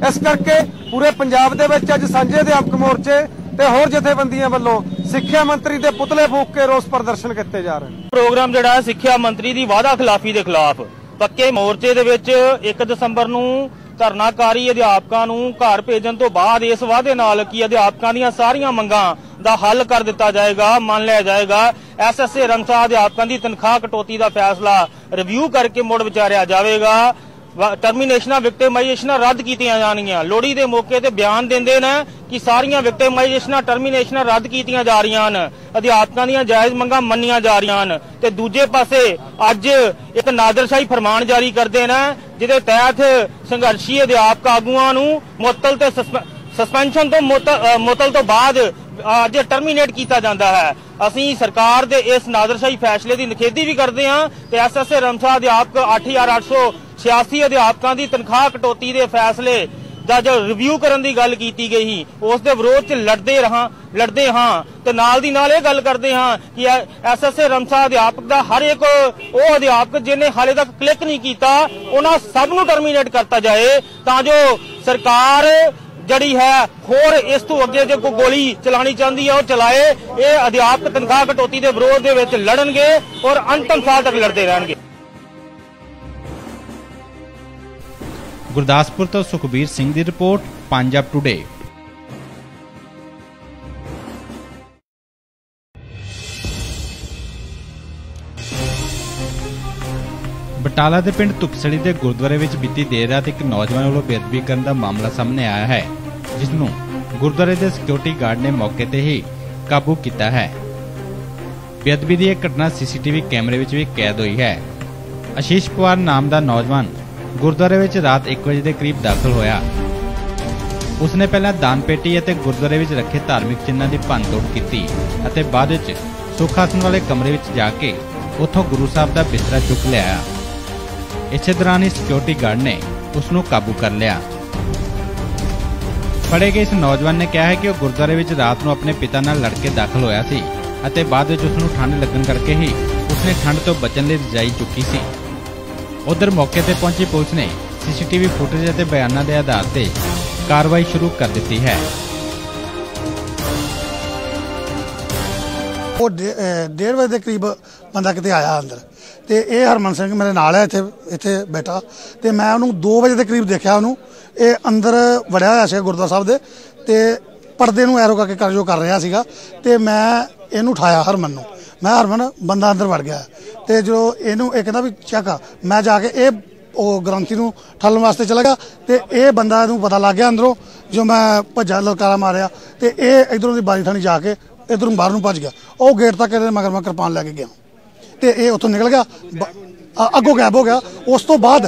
Speaker 6: ਇਸ ਕਰਕੇ ਪੂਰੇ ਪੰਜਾਬ ਦੇ ਵਿੱਚ ਅੱਜ ਸਾਂਝੇ ਅਧਿਆਪਕ ਮੋਰਚੇ ਤੇ ਹੋਰ ਜਥੇਬੰਦੀਆਂ ਵੱਲੋਂ ਸਿੱਖਿਆ ਮੰਤਰੀ ਦੇ ਪੁਤਲੇ ਫੂਕ ਕੇ ਰੋਸ ਪ੍ਰਦਰਸ਼ਨ ਕੀਤੇ ਜਾ ਰਹੇ
Speaker 7: ਪ੍ਰੋਗਰਾਮ ਜਿਹੜਾ ਹੈ ਸਿੱਖਿਆ ਮੰਤਰੀ ਦੀ ਵਾਅਦਾ ਖਿਲਾਫੀ ਦੇ ਖਿਲਾਫ। ਪੱਕੇ ਮੋਰਚੇ ਦੇ ਵਿੱਚ 1 ਦਸੰਬਰ ਨੂੰ ਧਰਨਾਕਾਰੀ ਅਧਿਆਪਕਾਂ ਨੂੰ ਘਰ ਭੇਜਣ ਤੋਂ ਬਾਅਦ ਇਸ ਵਾਅਦੇ ਨਾਲ ਕਿ ਅਧਿਆਪਕਾਂ ਦੀਆਂ ਸਾਰੀਆਂ ਮੰਗਾਂ ਦਾ ਹੱਲ ਕਰ ਦਿੱਤਾ ਜਾਏਗਾ, ਮੰਨ ਲਿਆ ਜਾਏਗਾ। ਐਸਐਸਏ ਰਮਸਾ ਅਧਿਆਪਕਾਂ ਦੀ ਤਨਖਾਹ ਕਟੌਤੀ ਦਾ ਫੈਸਲਾ ਰਿਵਿਊ ਕਰਕੇ ਮੁੜ ਵਿਚਾਰਿਆ ਜਾਵੇਗਾ। ਟਰਮੀਨੇਸ਼ਨਾਂ ਵਿਕਟਿਮਾਈਜੇਸ਼ਨਾਂ ਰੱਦ ਕੀਤੀਆਂ ਜਾਣਗੀਆਂ। ਲੋਹੜੀ ਦੇ ਮੌਕੇ ਤੇ ਬਿਆਨ ਦਿੰਦੇ ਨੇ ਕਿ ਸਾਰੀਆਂ ਵਿਕਟਿਮਾਈਜੇਸ਼ਨਾਂ ਟਰਮੀਨੇਸ਼ਨਾਂ ਰੱਦ ਕੀਤੀਆਂ ਜਾ ਰਹੀਆਂ ਹਨ। ਅਧਿਆਪਕਾਂ ਦੀਆਂ ਜਾਇਜ਼ ਮੰਗਾਂ ਮੰਨੀਆਂ ਜਾ ਰਹੀਆਂ ਹਨ। ਤੇ ਦੂਜੇ ਪਾਸੇ ਅੱਜ ਇੱਕ ਨਾਦਰਸ਼ਾਹੀ ਫਰਮਾਨ ਜਾਰੀ ਕਰਦੇ ਨੇ, ਜਿਹਦੇ ਤਹਿਤ ਸੰਘਰਸ਼ੀ ਅਧਿਆਪਕ ਆਗੂਆਂ ਨੂੰ ਮੁਅੱਤਲ ਤੇ ਸਸਪੈ- ਸਸਪੈਂਸ਼ਨ ਤੋਂ ਮੁਅੱਤਲ ਮੁਅੱਤਲ ਤੋਂ ਬਾਅਦ ਅੱਜ ਟਰਮੀਨੇਟ ਕੀਤਾ ਜਾਂਦਾ ਹੈ। ਅਸੀਂ ਸਰਕਾਰ ਦੇ ਇਸ ਨਾਦਰਸ਼ਾਹੀ ਫੈਸਲੇ ਦੀ ਨਿਖੇਧੀ ਵੀ ਕਰਦੇ ਹਾਂ ਤੇ ਐਸਐਸਏ ਰਮਸਾ ਅਧਿਆਪਕ 8886 ਅਧਿਆਪਕਾਂ ਦੀ ਤਨਖਾਹ ਕਟੌਤੀ ਦੇ ਫੈਸਲੇ ਦਾ ਜੋ ਰਿਵਿਊ ਕਰਨ ਦੀ ਗੱਲ ਕੀਤੀ ਗਈ ਸੀ, ਉਸ ਦੇ ਵਿਰੋਧ 'ਚ ਲੜਦੇ ਰਹਾਂ ਲੜਦੇ ਹਾਂ ਤੇ ਨਾਲ ਦੀ ਨਾਲ ਇਹ ਗੱਲ ਕਰਦੇ ਹਾਂ ਕਿ ਐਸਐਸਏ ਰਮਸਾ ਅਧਿਆਪਕ ਦਾ ਹਰ ਇੱਕ ਉਹ ਅਧਿਆਪਕ ਜਿਹਨੇ ਹਾਲੇ ਤੱਕ ਕਲਿੱਕ ਨਹੀਂ ਕੀਤਾ, ਉਹਨਾਂ ਸਭ ਨੂੰ ਟਰਮੀਨੇਟ ਕਰਤਾ ਜਾਏ ਤਾਂ ਜੋ ਸਰਕਾਰ ਜਿਹੜੀ ਹੈ, ਹੋਰ ਇਸ ਤੋਂ ਅੱਗੇ ਜੇ ਕੋਈ ਗੋਲੀ ਚਲਾਣੀ ਚਾਹੁੰਦੀ ਹੈ, ਉਹ ਚਲਾਏ। ਇਹ ਅਧਿਆਪਕ ਤਨਖਾਹ ਕਟੌਤੀ ਦੇ ਵਿਰੋਧ ਦੇ ਵਿੱਚ ਲੜਨਗੇ ਔਰ ਅੰਤਮ ਸਾਲ ਤੱਕ ਲੜਦੇ ਰਹਿਣਗੇ।
Speaker 1: ਗੁਰਦਾਸਪੁਰ ਤੋਂ ਸੁਖਬੀਰ ਸਿੰਘ ਦੀ ਰਿਪੋਰਟ, ਪੰਜਾਬ ਟੁਡੇ ਬਟਾਲਾ ਦੇ ਪਿੰਡ ਤੁਕਸੜੀ ਦੇ ਗੁਰਦੁਆਰੇ ਵਿੱਚ ਬੀਤੀ ਦੇਰ ਰਾਤ ਇੱਕ ਨੌਜਵਾਨ ਵੱਲੋਂ ਬੇਅਦਬੀ ਕਰਨ ਦਾ ਮਾਮਲਾ ਸਾਹਮਣੇ ਆਇਆ ਹੈ। ਜਿਸ ਨੂੰ ਗੁਰਦੁਆਰੇ ਦੇ ਸਿਕਿਉਰਿਟੀ ਗਾਰਡ ਨੇ ਮੌਕੇ ਤੇ ਹੀ ਕਾਬੂ ਕੀਤਾ ਹੈ। ਬੇਅਦਬੀ ਦੀ ਇਹ ਘਟਨਾ ਸੀਸੀਟੀਵੀ ਕੈਮਰੇ ਵਿੱਚ ਵੀ ਕੈਦ ਹੋਈ ਹੈ। ਆਸ਼ੀਸ਼ ਪਵਾਰ ਨਾਮ ਦਾ ਨੌਜਵਾਨ ਗੁਰਦੁਆਰੇ ਵਿੱਚ ਰਾਤ 1 ਵਜੇ ਦੇ ਕਰੀਬ ਦਾਖਲ ਹੋਇਆ। ਉਸਨੇ ਪਹਿਲਾਂ ਦਾਨ ਪੇਟੀ ਅਤੇ ਗੁਰਦੁਆਰੇ ਵਿੱਚ ਰੱਖੇ ਧਾਰਮਿਕ ਚਿੰਨ੍ਹਾਂ ਦੀ ਭੰਨਤੋੜ ਕੀਤੀ ਅਤੇ ਬਾਅਦ ਵਿੱਚ ਸੁੱਖ ਆਸਣ ਵਾਲੇ ਕਮਰੇ ਵਿੱਚ ਜਾ ਕੇ ਉੱਥੋਂ ਗੁਰੂ ਸਾਹਿਬ ਦਾ ਬਿਸਤਰਾ ਚੁੱਕ ਲਿਆ। ਇਸੇ ਦੌਰਾਨ ਹੀ ਸਿਕਿਉਰਿਟੀ ਗਾਰਡ ਨੇ ਉਸ ਨੂੰ ਕਾਬੂ ਕਰ ਲਿਆ। ਫੜੇ ਗਏ ਇਸ ਨੌਜਵਾਨ ਨੇ ਕਿਹਾ ਹੈ ਕਿ ਉਹ ਗੁਰਦੁਆਰੇ ਵਿੱਚ ਰਾਤ ਨੂੰ ਆਪਣੇ ਪਿਤਾ ਨਾਲ ਲੜ ਕੇ ਦਾਖਲ ਹੋਇਆ ਸੀ ਅਤੇ ਬਾਅਦ ਵਿੱਚ ਉਸ ਨੂੰ ਠੰਡ ਲੱਗਣ ਕਰਕੇ ਹੀ ਉਸਨੇ ਠੰਡ ਤੋਂ ਬਚਣ ਲਈ ਰਜਾਈ ਚੁੱਕੀ ਸੀ। ਉਧਰ ਮੌਕੇ ਤੇ ਪਹੁੰਚੀ ਪੁਲਿਸ ਨੇ ਸੀਸੀਟੀਵੀ ਫੁਟੇਜ ਅਤੇ ਬਿਆਨਾਂ ਦੇ ਆਧਾਰ ਤੇ ਕਾਰਵਾਈ ਸ਼ੁਰੂ ਕਰ ਦਿੱਤੀ ਹੈ।
Speaker 8: ਉਹ ਡੇ- ਅਹ, ਡੇਢ ਵਜੇ ਦੇ ਕਰੀਬ ਬੰਦਾ ਕਿਤੇ ਆਇਆ ਅੰਦਰ। ਤੇ ਇਹ ਹਰਮਨ ਸਿੰਘ ਮੇਰੇ ਨਾਲ ਹੈ ਇੱਥੇ ਇੱਥੇ ਬੈਠਾ। ਤੇ ਮੈਂ ਉਹਨੂੰ 2 ਵਜੇ ਦੇ ਕਰੀਬ ਦੇਖਿਆ ਉਹਨੂੰ। ਇਹ ਅੰਦਰ ਵੜਿਆ ਹੋਇਆ ਸੀ ਗੁਰਦੁਆਰਾ ਸਾਹਿਬ ਦੇ। ਤੇ ਪਰਦੇ ਨੂੰ ਐਰੋ ਕਰਕੇ ਕਰ ਜੋ ਕਰ ਰਿਹਾ ਸੀਗਾ। ਤੇ ਮੈਂ ਇਹਨੂੰ ਉਠਾਇਆ ਹਰਮਨ ਨੂੰ। ਮੈਂ ਹਰਮਨ, ਬੰਦਾ ਅੰਦਰ ਵੜ ਗਿਆ। ਤੇ ਜੋ ਇਹਨੂੰ ਇਹ ਕਹਿੰਦਾ ਵੀ, ਚੱਕ ਮੈਂ ਜਾ ਕੇ ਇਹ, ਉਹ ਗ੍ਰੰਥੀ ਨੂੰ ਠੱਲਣ ਵਾਸਤੇ ਚਲਾ ਗਿਆ। ਤੇ ਇਹ ਬੰਦਾ ਨੂੰ ਪਤਾ ਲੱਗ ਗਿਆ ਅੰਦਰੋਂ। ਜੋ ਮੈਂ ਭੱਜਾ ਲਲਕਾਰਾ ਮਾਰਿਆ। ਤੇ ਇਹ ਇਧਰੋਂ ਦੀ ਬਾਰੀ ਥਾਣੀ ਜਾ ਕੇ ਇਧਰੋਂ ਬਾਹਰ ਨੂੰ ਭੱਜ ਗਿਆ। ਉਹ ਗੇਟ ਤੱਕ ਇਹਦੇ ਮਗਰ ਮੈਂ ਕਿਰਪਾਨ ਲੈ ਕੇ ਗਿਆ। ਤੇ ਇਹ ਉੱਥੋਂ ਨਿਕਲ ਗਿਆ। ਅੱਗੋਂ ਗਾਇਬ ਹੋ ਗਿਆ। ਉਸ ਤੋਂ ਬਾਅਦ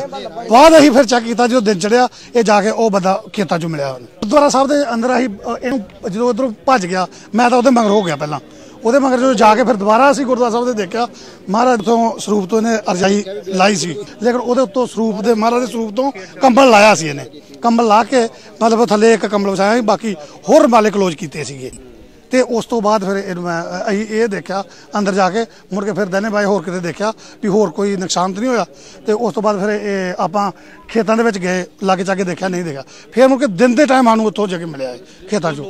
Speaker 8: ਬਾਅਦ ਅਸੀਂ ਫਿਰ ਚੈੱਕ ਕੀਤਾ ਜਦੋਂ ਦਿਨ ਚੜਿਆ, ਇਹ ਜਾ ਕੇ ਉਹ ਬੰਦਾ ਖੇਤਾਂ 'ਚ ਮਿਲਿਆ ਗੁਰਦੁਆਰਾ ਸਾਹਿਬ ਦੇ ਅੰਦਰ ਅਸੀਂ ਇਹਨੂੰ ਜਦੋਂ ਇਧਰੋਂ ਭੱਜ ਗਿਆ, ਮੈਂ ਤਾਂ ਉਹਦੇ ਮਗਰ ਹੋ ਗਿਆ ਪਹਿਲਾਂ। ਉਹਦੇ ਮਗਰ ਜਦੋਂ ਜਾ ਕੇ ਫਿਰ ਦੁਬਾਰਾ ਅਸੀਂ ਗੁਰਦੁਆਰਾ ਸਾਹਿਬ ਦੇ ਦੇਖਿਆ, ਮਹਾਰਾਜ ਤੋਂ ਸਰੂਪ ਤੋਂ ਇਹਨੇ ਅਰਜਾਈ ਲਾਈ ਸੀ। ਲੇਕਿਨ ਉਹਦੇ ਉੱਤੋਂ ਸਰੂਪ ਦੇ, ਮਹਾਰਾਜ ਦੇ ਸਰੂਪ ਤੋਂ ਕੰਬਲ ਲਾਇਆ ਸੀ ਇਹਨੇ। ਕੰਬਲ ਲਾ ਕੇ ਮਤਲਬ ਥੱਲੇ ਇੱਕ ਕੰਬਲ ਵਸਾਇਆ ਸੀ, ਬਾਕੀ ਹੋਰ ਮਾਲੇ ਕਲੋਜ਼ ਕੀਤੇ ਸੀਗੇ। ਤੇ ਉਸ ਤੋਂ ਬਾਅਦ ਫਿਰ ਇਹਨੂੰ ਮੈਂ ਅਸੀਂ ਇਹ ਦੇਖਿਆ, ਅੰਦਰ ਜਾ ਕੇ ਮੁੜ ਕੇ ਫਿਰ ਦਨੇ ਬਾਈ ਹੋਰ ਕਿਤੇ ਦੇਖਿਆ ਵੀ ਹੋਰ ਕੋਈ ਨੁਕਸਾਨ ਤਾਂ ਨਹੀਂ ਹੋਇਆ। ਤੇ ਉਸ ਤੋਂ ਬਾਅਦ ਫਿਰ ਇਹ ਆਪਾਂ ਖੇਤਾਂ ਦੇ ਵਿੱਚ ਗਏ, ਲਾਗੇ ਜਾ ਕੇ ਦੇਖਿਆ, ਨਹੀਂ ਦੇਖਿਆ। ਫਿਰ ਮੁੜ ਕੇ ਦਿਨ ਦੇ ਟਾਈਮ ਸਾਨੂੰ ਉੱਥੋਂ ਜਾ ਕੇ ਮਿਲਿਆ ਖੇਤਾਂ 'ਚੋਂ।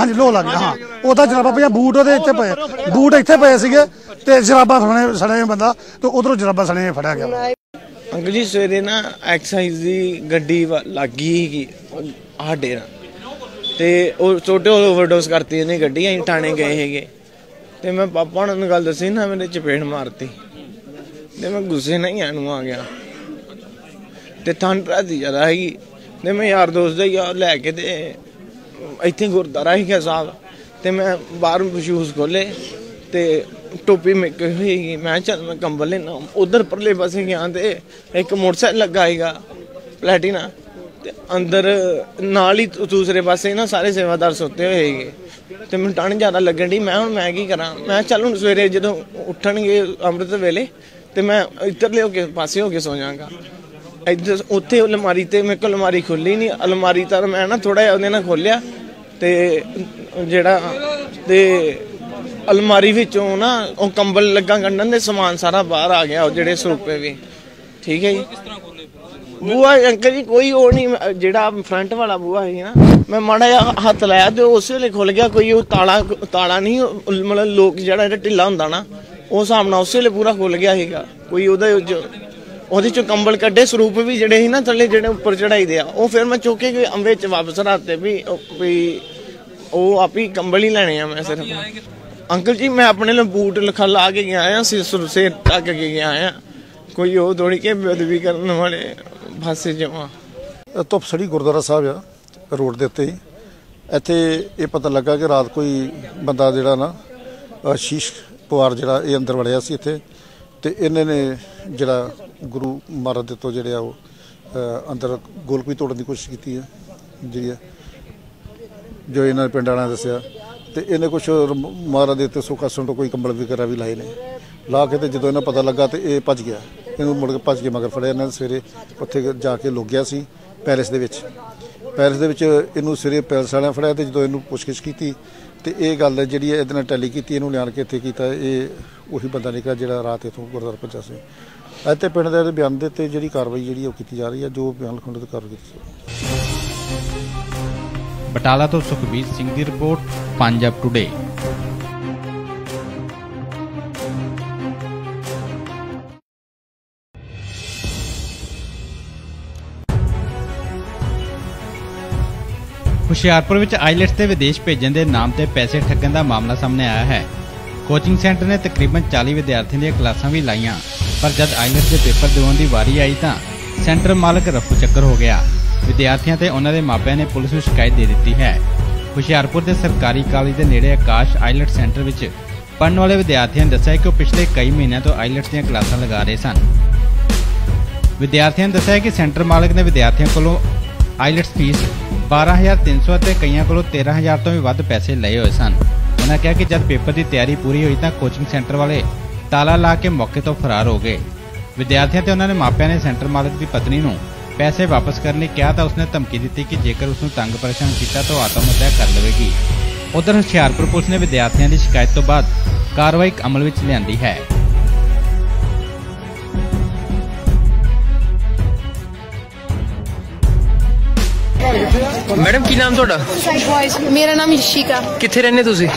Speaker 8: ਹਾਂਜੀ ਲੋ ਲੱਗ ਗਿਆ, ਹਾਂ। ਉਹਦਾ ਜਰਾਬਾ ਪਿਆ ਬੂਟ ਉਹਦੇ ਇੱਥੇ ਪਏ, ਬੂਟ ਇੱਥੇ ਪਏ ਸੀਗੇ ਤੇ ਜਰਾਬਾ ਫੜਨੇ ਸਣੇ ਬੰਦਾ ਤੇ ਉਧਰੋਂ ਜਰਾਬਾ ਸਣੇ ਫੜਿਆ ਗਿਆ।
Speaker 9: ਅੰਕਲ ਜੀ, ਸਵੇਰੇ ਨਾ ਐਕਸਾਈਜ਼ ਦੀ ਗੱਡੀ ਵਾ- ਲੱਗ ਗਈ ਸੀਗੀ ਸਾਡੇ ਨਾਲ ਤੇ ਉਹ ਛੋਟੇ ਓਵਰਡੋਸ ਕਰਤੀ ਇਹਨੇ ਗੱਡੀ ਅਸੀਂ ਥਾਣੇ ਗਏ ਹੈਗੇ ਤੇ ਮੈਂ ਪਾਪਾ ਨੂੰ ਗੱਲ ਦੱਸੀ, ਨਾ ਮੇਰੇ ਚਪੇੜ ਮਾਰਤੀ। ਤੇ ਮੈਂ ਗੁੱਸੇ ਨਾਲ ਹੀ ਆਨੂੰ ਆ ਗਿਆ। ਤੇ ਠੰਡ ਦੀ ਜ਼ਿਆਦਾ ਹੈਗੀ ਤੇ ਮੈਂ ਯਾਰ ਦੋਸਤ ਦਾ ਯਾਰ ਲੈ ਕੇ ਤੇ ਇੱਥੇ ਗੁਰਦਾਰਾ ਹੀ ਗਿਆ ਸਾਹਿਬ। ਤੇ ਮੈਂ ਬਾਹਰ ਸ਼ੂਜ਼ ਖੋਲੇ ਤੇ ਟੋਪੀ ਮੇਕ ਹੋਈ ਮੈਂ ਕਿਹਾ ਚੱਲ ਮੈਂ ਕੰਬਲ ਲੈਣਾ। ਉਧਰ ਪਰਲੇ ਪਾਸੇ ਗਿਆ ਤੇ ਇੱਕ ਮੋਟਰਸਾਈਕਲ ਲੱਗਾ ਹੈਗਾ ਪਲੈਟੀਨਾ। ਤੇ ਅੰਦਰ ਨਾਲ ਹੀ ਦੂਸਰੇ ਪਾਸੇ ਨਾ ਸਾਰੇ ਸੇਵਾਦਾਰ ਸੁੱਤੇ ਹੋਏ ਹੈਗੇ ਤੇ ਮੈਨੂੰ ਟਣ ਜ਼ਿਆਦਾ ਲੱਗਣ ਦੀ ਮੈਂ ਹੁਣ ਮੈਂ ਕੀ ਕਰਾਂ? ਮੈਂ ਕਿਹਾ ਚੱਲ ਹੁਣ ਸਵੇਰੇ ਜਦੋਂ ਉੱਠਣਗੇ ਅੰਮ੍ਰਿਤ ਵੇਲੇ, ਤੇ ਮੈਂ ਇੱਧਰਲੇ ਹੋ ਕੇ ਪਾਸੇ ਹੋ ਕੇ ਸੌ ਜਾਵਾਂਗਾ। ਇੱਧਰ ਉੱਥੇ ਅਲਮਾਰੀ ਤੇ ਮੇਰੇ ਕੋਲ ਅਲਮਾਰੀ ਖੁੱਲੀ ਨਹੀਂ ਅਲਮਾਰੀ ਤਾਂ ਮੈਂ ਨਾ ਥੋੜਾ ਜਿਹਾ ਉਹਦੇ ਨਾਲ ਖੋਲਿਆ ਤੇ ਜਿਹੜਾ ਤੇ ਅਲਮਾਰੀ ਵਿੱਚੋਂ ਨਾ ਉਹ ਕੰਬਲ ਲੱਗਾ ਗੰਢਣ ਦੇ ਸਮਾਨ ਸਾਰਾ ਬਾਹਰ ਆ ਗਿਆ, ਉਹ ਜਿਹੜੇ ਸਰੂਪੇ ਵੀ। ਠੀਕ ਹੈ ਜੀ? ਬੂਆ ਅੰਕਲ ਜੀ, ਕੋਈ ਉਹ ਨਹੀਂ ਜਿਹੜਾ ਫਰੰਟ ਵਾਲਾ ਬੂਆ ਹੈ ਨਾ, ਮੈਂ ਮਾੜਾ ਜਿਹਾ ਹੱਥ ਲਾਇਆ ਤੇ ਉਸੇ ਵੇਲੇ ਖੁੱਲ ਗਿਆ, ਕੋਈ ਉਹ ਤਾਲਾ ਤਾਲਾ ਨਹੀਂ ਮਤਲਬ ਲੋਕ ਜਿਹੜਾ ਜਿਹੜਾ ਢਿੱਲਾ ਹੁੰਦਾ ਨਾ, ਉਹ ਹਿਸਾਬ ਨਾਲ ਉਸੇ ਵੇਲੇ ਪੂਰਾ ਖੁੱਲ ਗਿਆ ਸੀਗਾ, ਕੋਈ ਉਹਦਾ ਉਹਦੇ ਚੋਂ ਕੰਬਲ ਕੱਢੇ, ਸਰੂਪ ਵੀ ਜਿਹੜੇ ਸੀ ਨਾ ਥੱਲੇ ਜਿਹੜੇ ਉੱਪਰ ਚੜਾਈ ਦੇ ਆ, ਉਹ ਫਿਰ ਮੈਂ ਚੁੱਕ ਕੇ ਅੰਬੇ ਚ ਵਾਪਸ ਰਾਤੇ ਵੀ, ਉਹ- ਉਹ ਆਪ ਹੀ ਕੰਬਲ ਹੀ ਲੈਣੇ ਆ ਮੈਂ ਸਿਰਫ। ਅੰਕਲ ਜੀ, ਮੈਂ ਆਪਣੇ ਲਈ ਬੂਟ ਲਖਾ ਲਾ ਕੇ ਗਿਆ ਆ ਸਿਰ ਸਿਰ ਟੱਕ ਕੇ ਗਿਆ ਆ, ਕੋਈ ਉਹ ਥੋੜੀ ਕੇ ਬੇਦਬੀ ਕਰਨ ਵਾਲੇ ਫਾਸੇ ਜਮਾ
Speaker 10: ਧੁੱਪਸੜੀ ਗੁਰਦੁਆਰਾ ਸਾਹਿਬ ਆ ਰੋਡ ਦੇ ਉੱਤੇ ਹੀ। ਇੱਥੇ ਇਹ ਪਤਾ ਲੱਗਾ ਕਿ ਰਾਤ ਕੋਈ ਬੰਦਾ ਜਿਹੜਾ ਨਾ ਅ, ਸ਼ੀਸ਼ ਪਵਾਰ ਜਿਹੜਾ ਇਹ ਅੰਦਰ ਵੜਿਆ ਸੀ ਇੱਥੇ। ਤੇ ਇਹਨੇ ਨੇ ਜਿਹੜਾ ਗੁਰੂ ਮਹਾਰਾਜ ਦੇ ਤੋਂ ਜਿਹੜੇ ਆ ਉਹ ਅੰਦਰ ਗੋਲਕੀ ਤੋੜਨ ਦੀ ਕੋਸ਼ਿਸ਼ ਕੀਤੀ ਹੈ ਜਿਹੜੀ ਆ ਜੋ ਇਹਨਾਂ ਦੇ ਪਿੰਡ ਵਾਲਿਆਂ ਦੱਸਿਆ। ਤੇ ਇਹਨੇ ਕੁਝ ਮਹਾਰਾਜ ਦੇ ਉੱਤੇ ਸੁਖਾਸਣ ਤੋਂ ਕੋਈ ਕੰਬਲ ਵਗੈਰਾ ਵੀ ਲਾਏ ਨੇ। ਲਾ ਕੇ ਤੇ ਜਦੋਂ ਇਹਨਾਂ ਪਤਾ ਲੱਗਾ ਤੇ ਇਹ ਭੱਜ ਗਿਆ। ਇਹਨੂੰ ਮੁੜ ਕੇ ਭੱਜ ਕੇ ਮਗਰ ਫੜਿਆ ਇਹਨਾਂ ਨੇ ਸਵੇਰੇ। ਉੱਥੇ ਜਾ ਕੇ ਲੁਕ ਗਿਆ ਸੀ ਪੈਲੇਸ ਦੇ ਵਿੱਚ। ਪੈਲੇਸ ਦੇ ਵਿੱਚ ਇਹਨੂੰ ਸਵੇਰੇ ਪੈਲਸ ਵਾਲਿਆਂ ਫੜਿਆ ਤੇ ਜਦੋਂ ਇਹਨੂੰ ਪੁੱਛਗਿੱਛ ਕੀਤੀ ਤੇ ਇਹ ਗੱਲ ਜਿਹੜੀ ਹੈ ਇਹਦੇ ਨਾਲ ਟੈਲੀ ਕੀਤੀ, ਇਹਨੂੰ ਲਿਆਣ ਕੇ ਇੱਥੇ ਕੀਤਾ। ਇਹ ਉਹੀ ਬੰਦਾ ਨਿਕਲਿਆ ਜਿਹੜਾ ਰਾਤ ਇਥੋਂ ਗੁਰਦੁਆਰਾ ਪਹੁੰਚਿਆ ਸੀ। ਅੱਜ ਤੇ ਪਿੰਡ ਦੇ ਬਿਆਨ ਦੇ ਤੇ ਜਿਹੜੀ ਕਾਰਵਾਈ ਜਿਹੜੀ ਉਹ ਕੀਤੀ ਜਾ ਰਹੀ ਹੈ, ਜੋ ਬਿਆਨ ਲਿਖਣ ਕਰ ਕਾਰਵਾਈ ਕੀਤੀ
Speaker 1: ਬਟਾਲਾ ਤੋਂ ਸੁਖਬੀਰ ਸਿੰਘ ਦੀ ਰਿਪੋਰਟ, ਪੰਜਾਬ ਟੁਡੇ ਹੁਸ਼ਿਆਰਪੁਰ ਵਿੱਚ ਆਈਲੈਟਸ ਤੇ ਵਿਦੇਸ਼ ਭੇਜਣ ਦੇ ਨਾਮ ਤੇ ਪੈਸੇ ਠੱਗਣ ਦਾ ਮਾਮਲਾ ਸਾਹਮਣੇ ਆਇਆ ਹੈ। ਕੋਚਿੰਗ ਸੈਂਟਰ ਨੇ ਤਕਰੀਬਨ 40 ਵਿਦਿਆਰਥੀਆਂ ਦੀਆਂ ਕਲਾਸਾਂ ਵੀ ਲਾਈਆਂ, ਪਰ ਜਦ ਆਈਲੈਟਸ ਦੇ ਪੇਪਰ ਦਿਵਾਉਣ ਦੀ ਵਾਰੀ ਆਈ ਤਾਂ ਸੈਂਟਰ ਮਾਲਕ ਰਫੂ ਚੱਕਰ ਹੋ ਗਿਆ। ਵਿਦਿਆਰਥੀਆਂ ਤੇ ਉਹਨਾਂ ਦੇ ਮਾਪਿਆਂ ਨੇ ਪੁਲਿਸ ਨੂੰ ਸ਼ਿਕਾਇਤ ਦੇ ਦਿੱਤੀ ਹੈ। ਹੁਸ਼ਿਆਰਪੁਰ ਦੇ ਸਰਕਾਰੀ ਕਾਲਜ ਦੇ ਨੇੜੇ ਆਕਾਸ਼ ਆਈਲੈਟ ਸੈਂਟਰ ਵਿੱਚ ਪੜਨ ਵਾਲੇ ਵਿਦਿਆਰਥੀਆਂ ਨੇ ਦੱਸਿਆ ਕਿ ਉਹ ਪਿਛਲੇ ਕਈ ਮਹੀਨਿਆਂ ਤੋਂ ਆਈਲੈਟਸ ਦੀਆਂ ਕਲਾਸਾਂ ਲਗਾ ਰਹੇ ਸਨ। ਵਿਦਿਆਰਥੀਆਂ ਨੇ ਦੱਸਿਆ ਕਿ ਸੈਂਟਰ ਮਾਲਕ ਨੇ ਵਿਦਿਆਰਥੀਆਂ ਕੋਲੋਂ ਆਈਲੈਟਸ ਫੀਸ 12300 ਅਤੇ ਕਈਆਂ ਕੋਲੋਂ 13000 ਤੋਂ ਵੀ ਵੱਧ ਪੈਸੇ ਲਏ ਹੋਏ ਸਨ। ਉਹਨਾਂ ਕਿਹਾ ਕਿ ਜਦ ਪੇਪਰ ਦੀ ਤਿਆਰੀ ਪੂਰੀ ਹੋਈ ਤਾਂ ਕੋਚਿੰਗ ਸੈਂਟਰ ਵਾਲੇ ਤਾਲਾ ਲਾ ਕੇ ਮੌਕੇ ਤੋਂ ਫਰਾਰ ਹੋ ਗਏ। ਵਿਦਿਆਰਥੀਆਂ ਤੇ ਉਹਨਾਂ ਦੇ ਮਾਪਿਆਂ ਨੇ ਸੈਂਟਰ ਮਾਲਕ ਦੀ ਪਤਨੀ ਨੂੰ ਪੈਸੇ ਵਾਪਸ ਕਰਨ ਲਈ ਕਿਹਾ ਤਾਂ ਉਸਨੇ ਧਮਕੀ ਦਿੱਤੀ ਕਿ ਜੇਕਰ ਉਸ ਨੂੰ ਤੰਗ ਪਰੇਸ਼ਾਨ ਕੀਤਾ ਤਾਂ ਉਹ ਆਤਮ ਹੱਤਿਆ ਕਰ ਲਵੇਗੀ। ਉਧਰ ਹੁਸ਼ਿਆਰਪੁਰ ਪੁਲਿਸ ਨੇ ਵਿਦਿਆਰਥੀਆਂ ਦੀ ਸ਼ਿਕਾਇਤ ਤੋਂ ਬਾਅਦ ਕਾਰਵਾਈ ਅਮਲ ਵਿੱਚ ਲਿਆਂਦੀ ਹੈ।
Speaker 11: ਮੈਡਮ ਕੀ ਨਾਮ ਤੁਹਾਡਾ?
Speaker 12: ਮੇਰਾ ਨਾਮ ਇਸ਼ਿਕਾ।
Speaker 11: ਕਿੱਥੇ ਰਹਿੰਦੇ ਤੁਸੀਂ?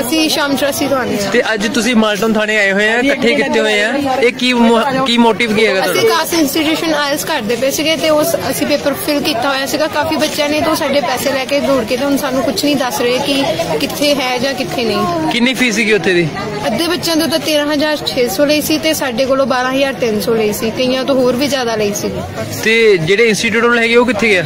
Speaker 12: ਅਸੀਂ ਸ਼ਾਮ ਚੌਰਾਸੀ ਤੋਂ ਆਉਂਦੇ ਹਾਂ।
Speaker 11: ਤੇ ਅੱਜ ਤੁਸੀਂ ਮਾਲਟਨ ਥਾਣੇ ਆਏ ਹੋਏ ਆ ਇਕੱਠੇ ਕੀਤੇ ਹੋਏ ਆ। ਇਹ ਕੀ ਮੋ- ਕੀ ਮੋਟਿਵ ਕੀ ਹੈਗਾ
Speaker 12: ਅਸੀਂ
Speaker 11: ਤੁਹਾਡਾ?
Speaker 12: ਕਾਸ ਇੰਸਟੀਟਿਊਸ਼ਨ ਆਇਲਸ ਕਰਦੇ ਪਏ ਸੀਗੇ ਤੇ ਉਸ ਅਸੀਂ ਪੇਪਰ ਫਿਲ ਕੀਤਾ ਹੋਇਆ ਸੀਗਾ। ਕਾਫੀ ਬੱਚਿਆਂ ਨੇ ਤੋਂ ਸਾਡੇ ਪੈਸੇ ਲੈ ਕੇ ਦੌੜ ਕੇ ਤੇ ਹੁਣ ਸਾਨੂੰ ਕੁਝ ਨਹੀਂ ਦੱਸ ਰਹੇ ਕਿ ਕਿੱਥੇ ਹੈ ਜਾਂ ਕਿੱਥੇ ਨਹੀਂ।
Speaker 11: ਕਿੰਨੀ ਫੀਸ ਸੀਗੀ ਉੱਥੇ ਦੀ?
Speaker 12: ਅੱਧੇ ਬੱਚਿਆਂ ਤੋਂ ਤਾਂ 13600 ਲਈ ਸੀ ਤੇ ਸਾਡੇ ਕੋਲੋਂ 12300 ਲਈ ਸੀ। ਕਈਆਂ ਤੋਂ ਹੋਰ ਵੀ ਜ਼ਿਆਦਾ ਲਈ ਸੀ।
Speaker 11: ਤੇ ਜਿਹੜੇ ਇੰਸਟੀਚਿਊਟ ਹੈਗੇ ਉਹ ਕਿੱਥੇ ਗਿਆ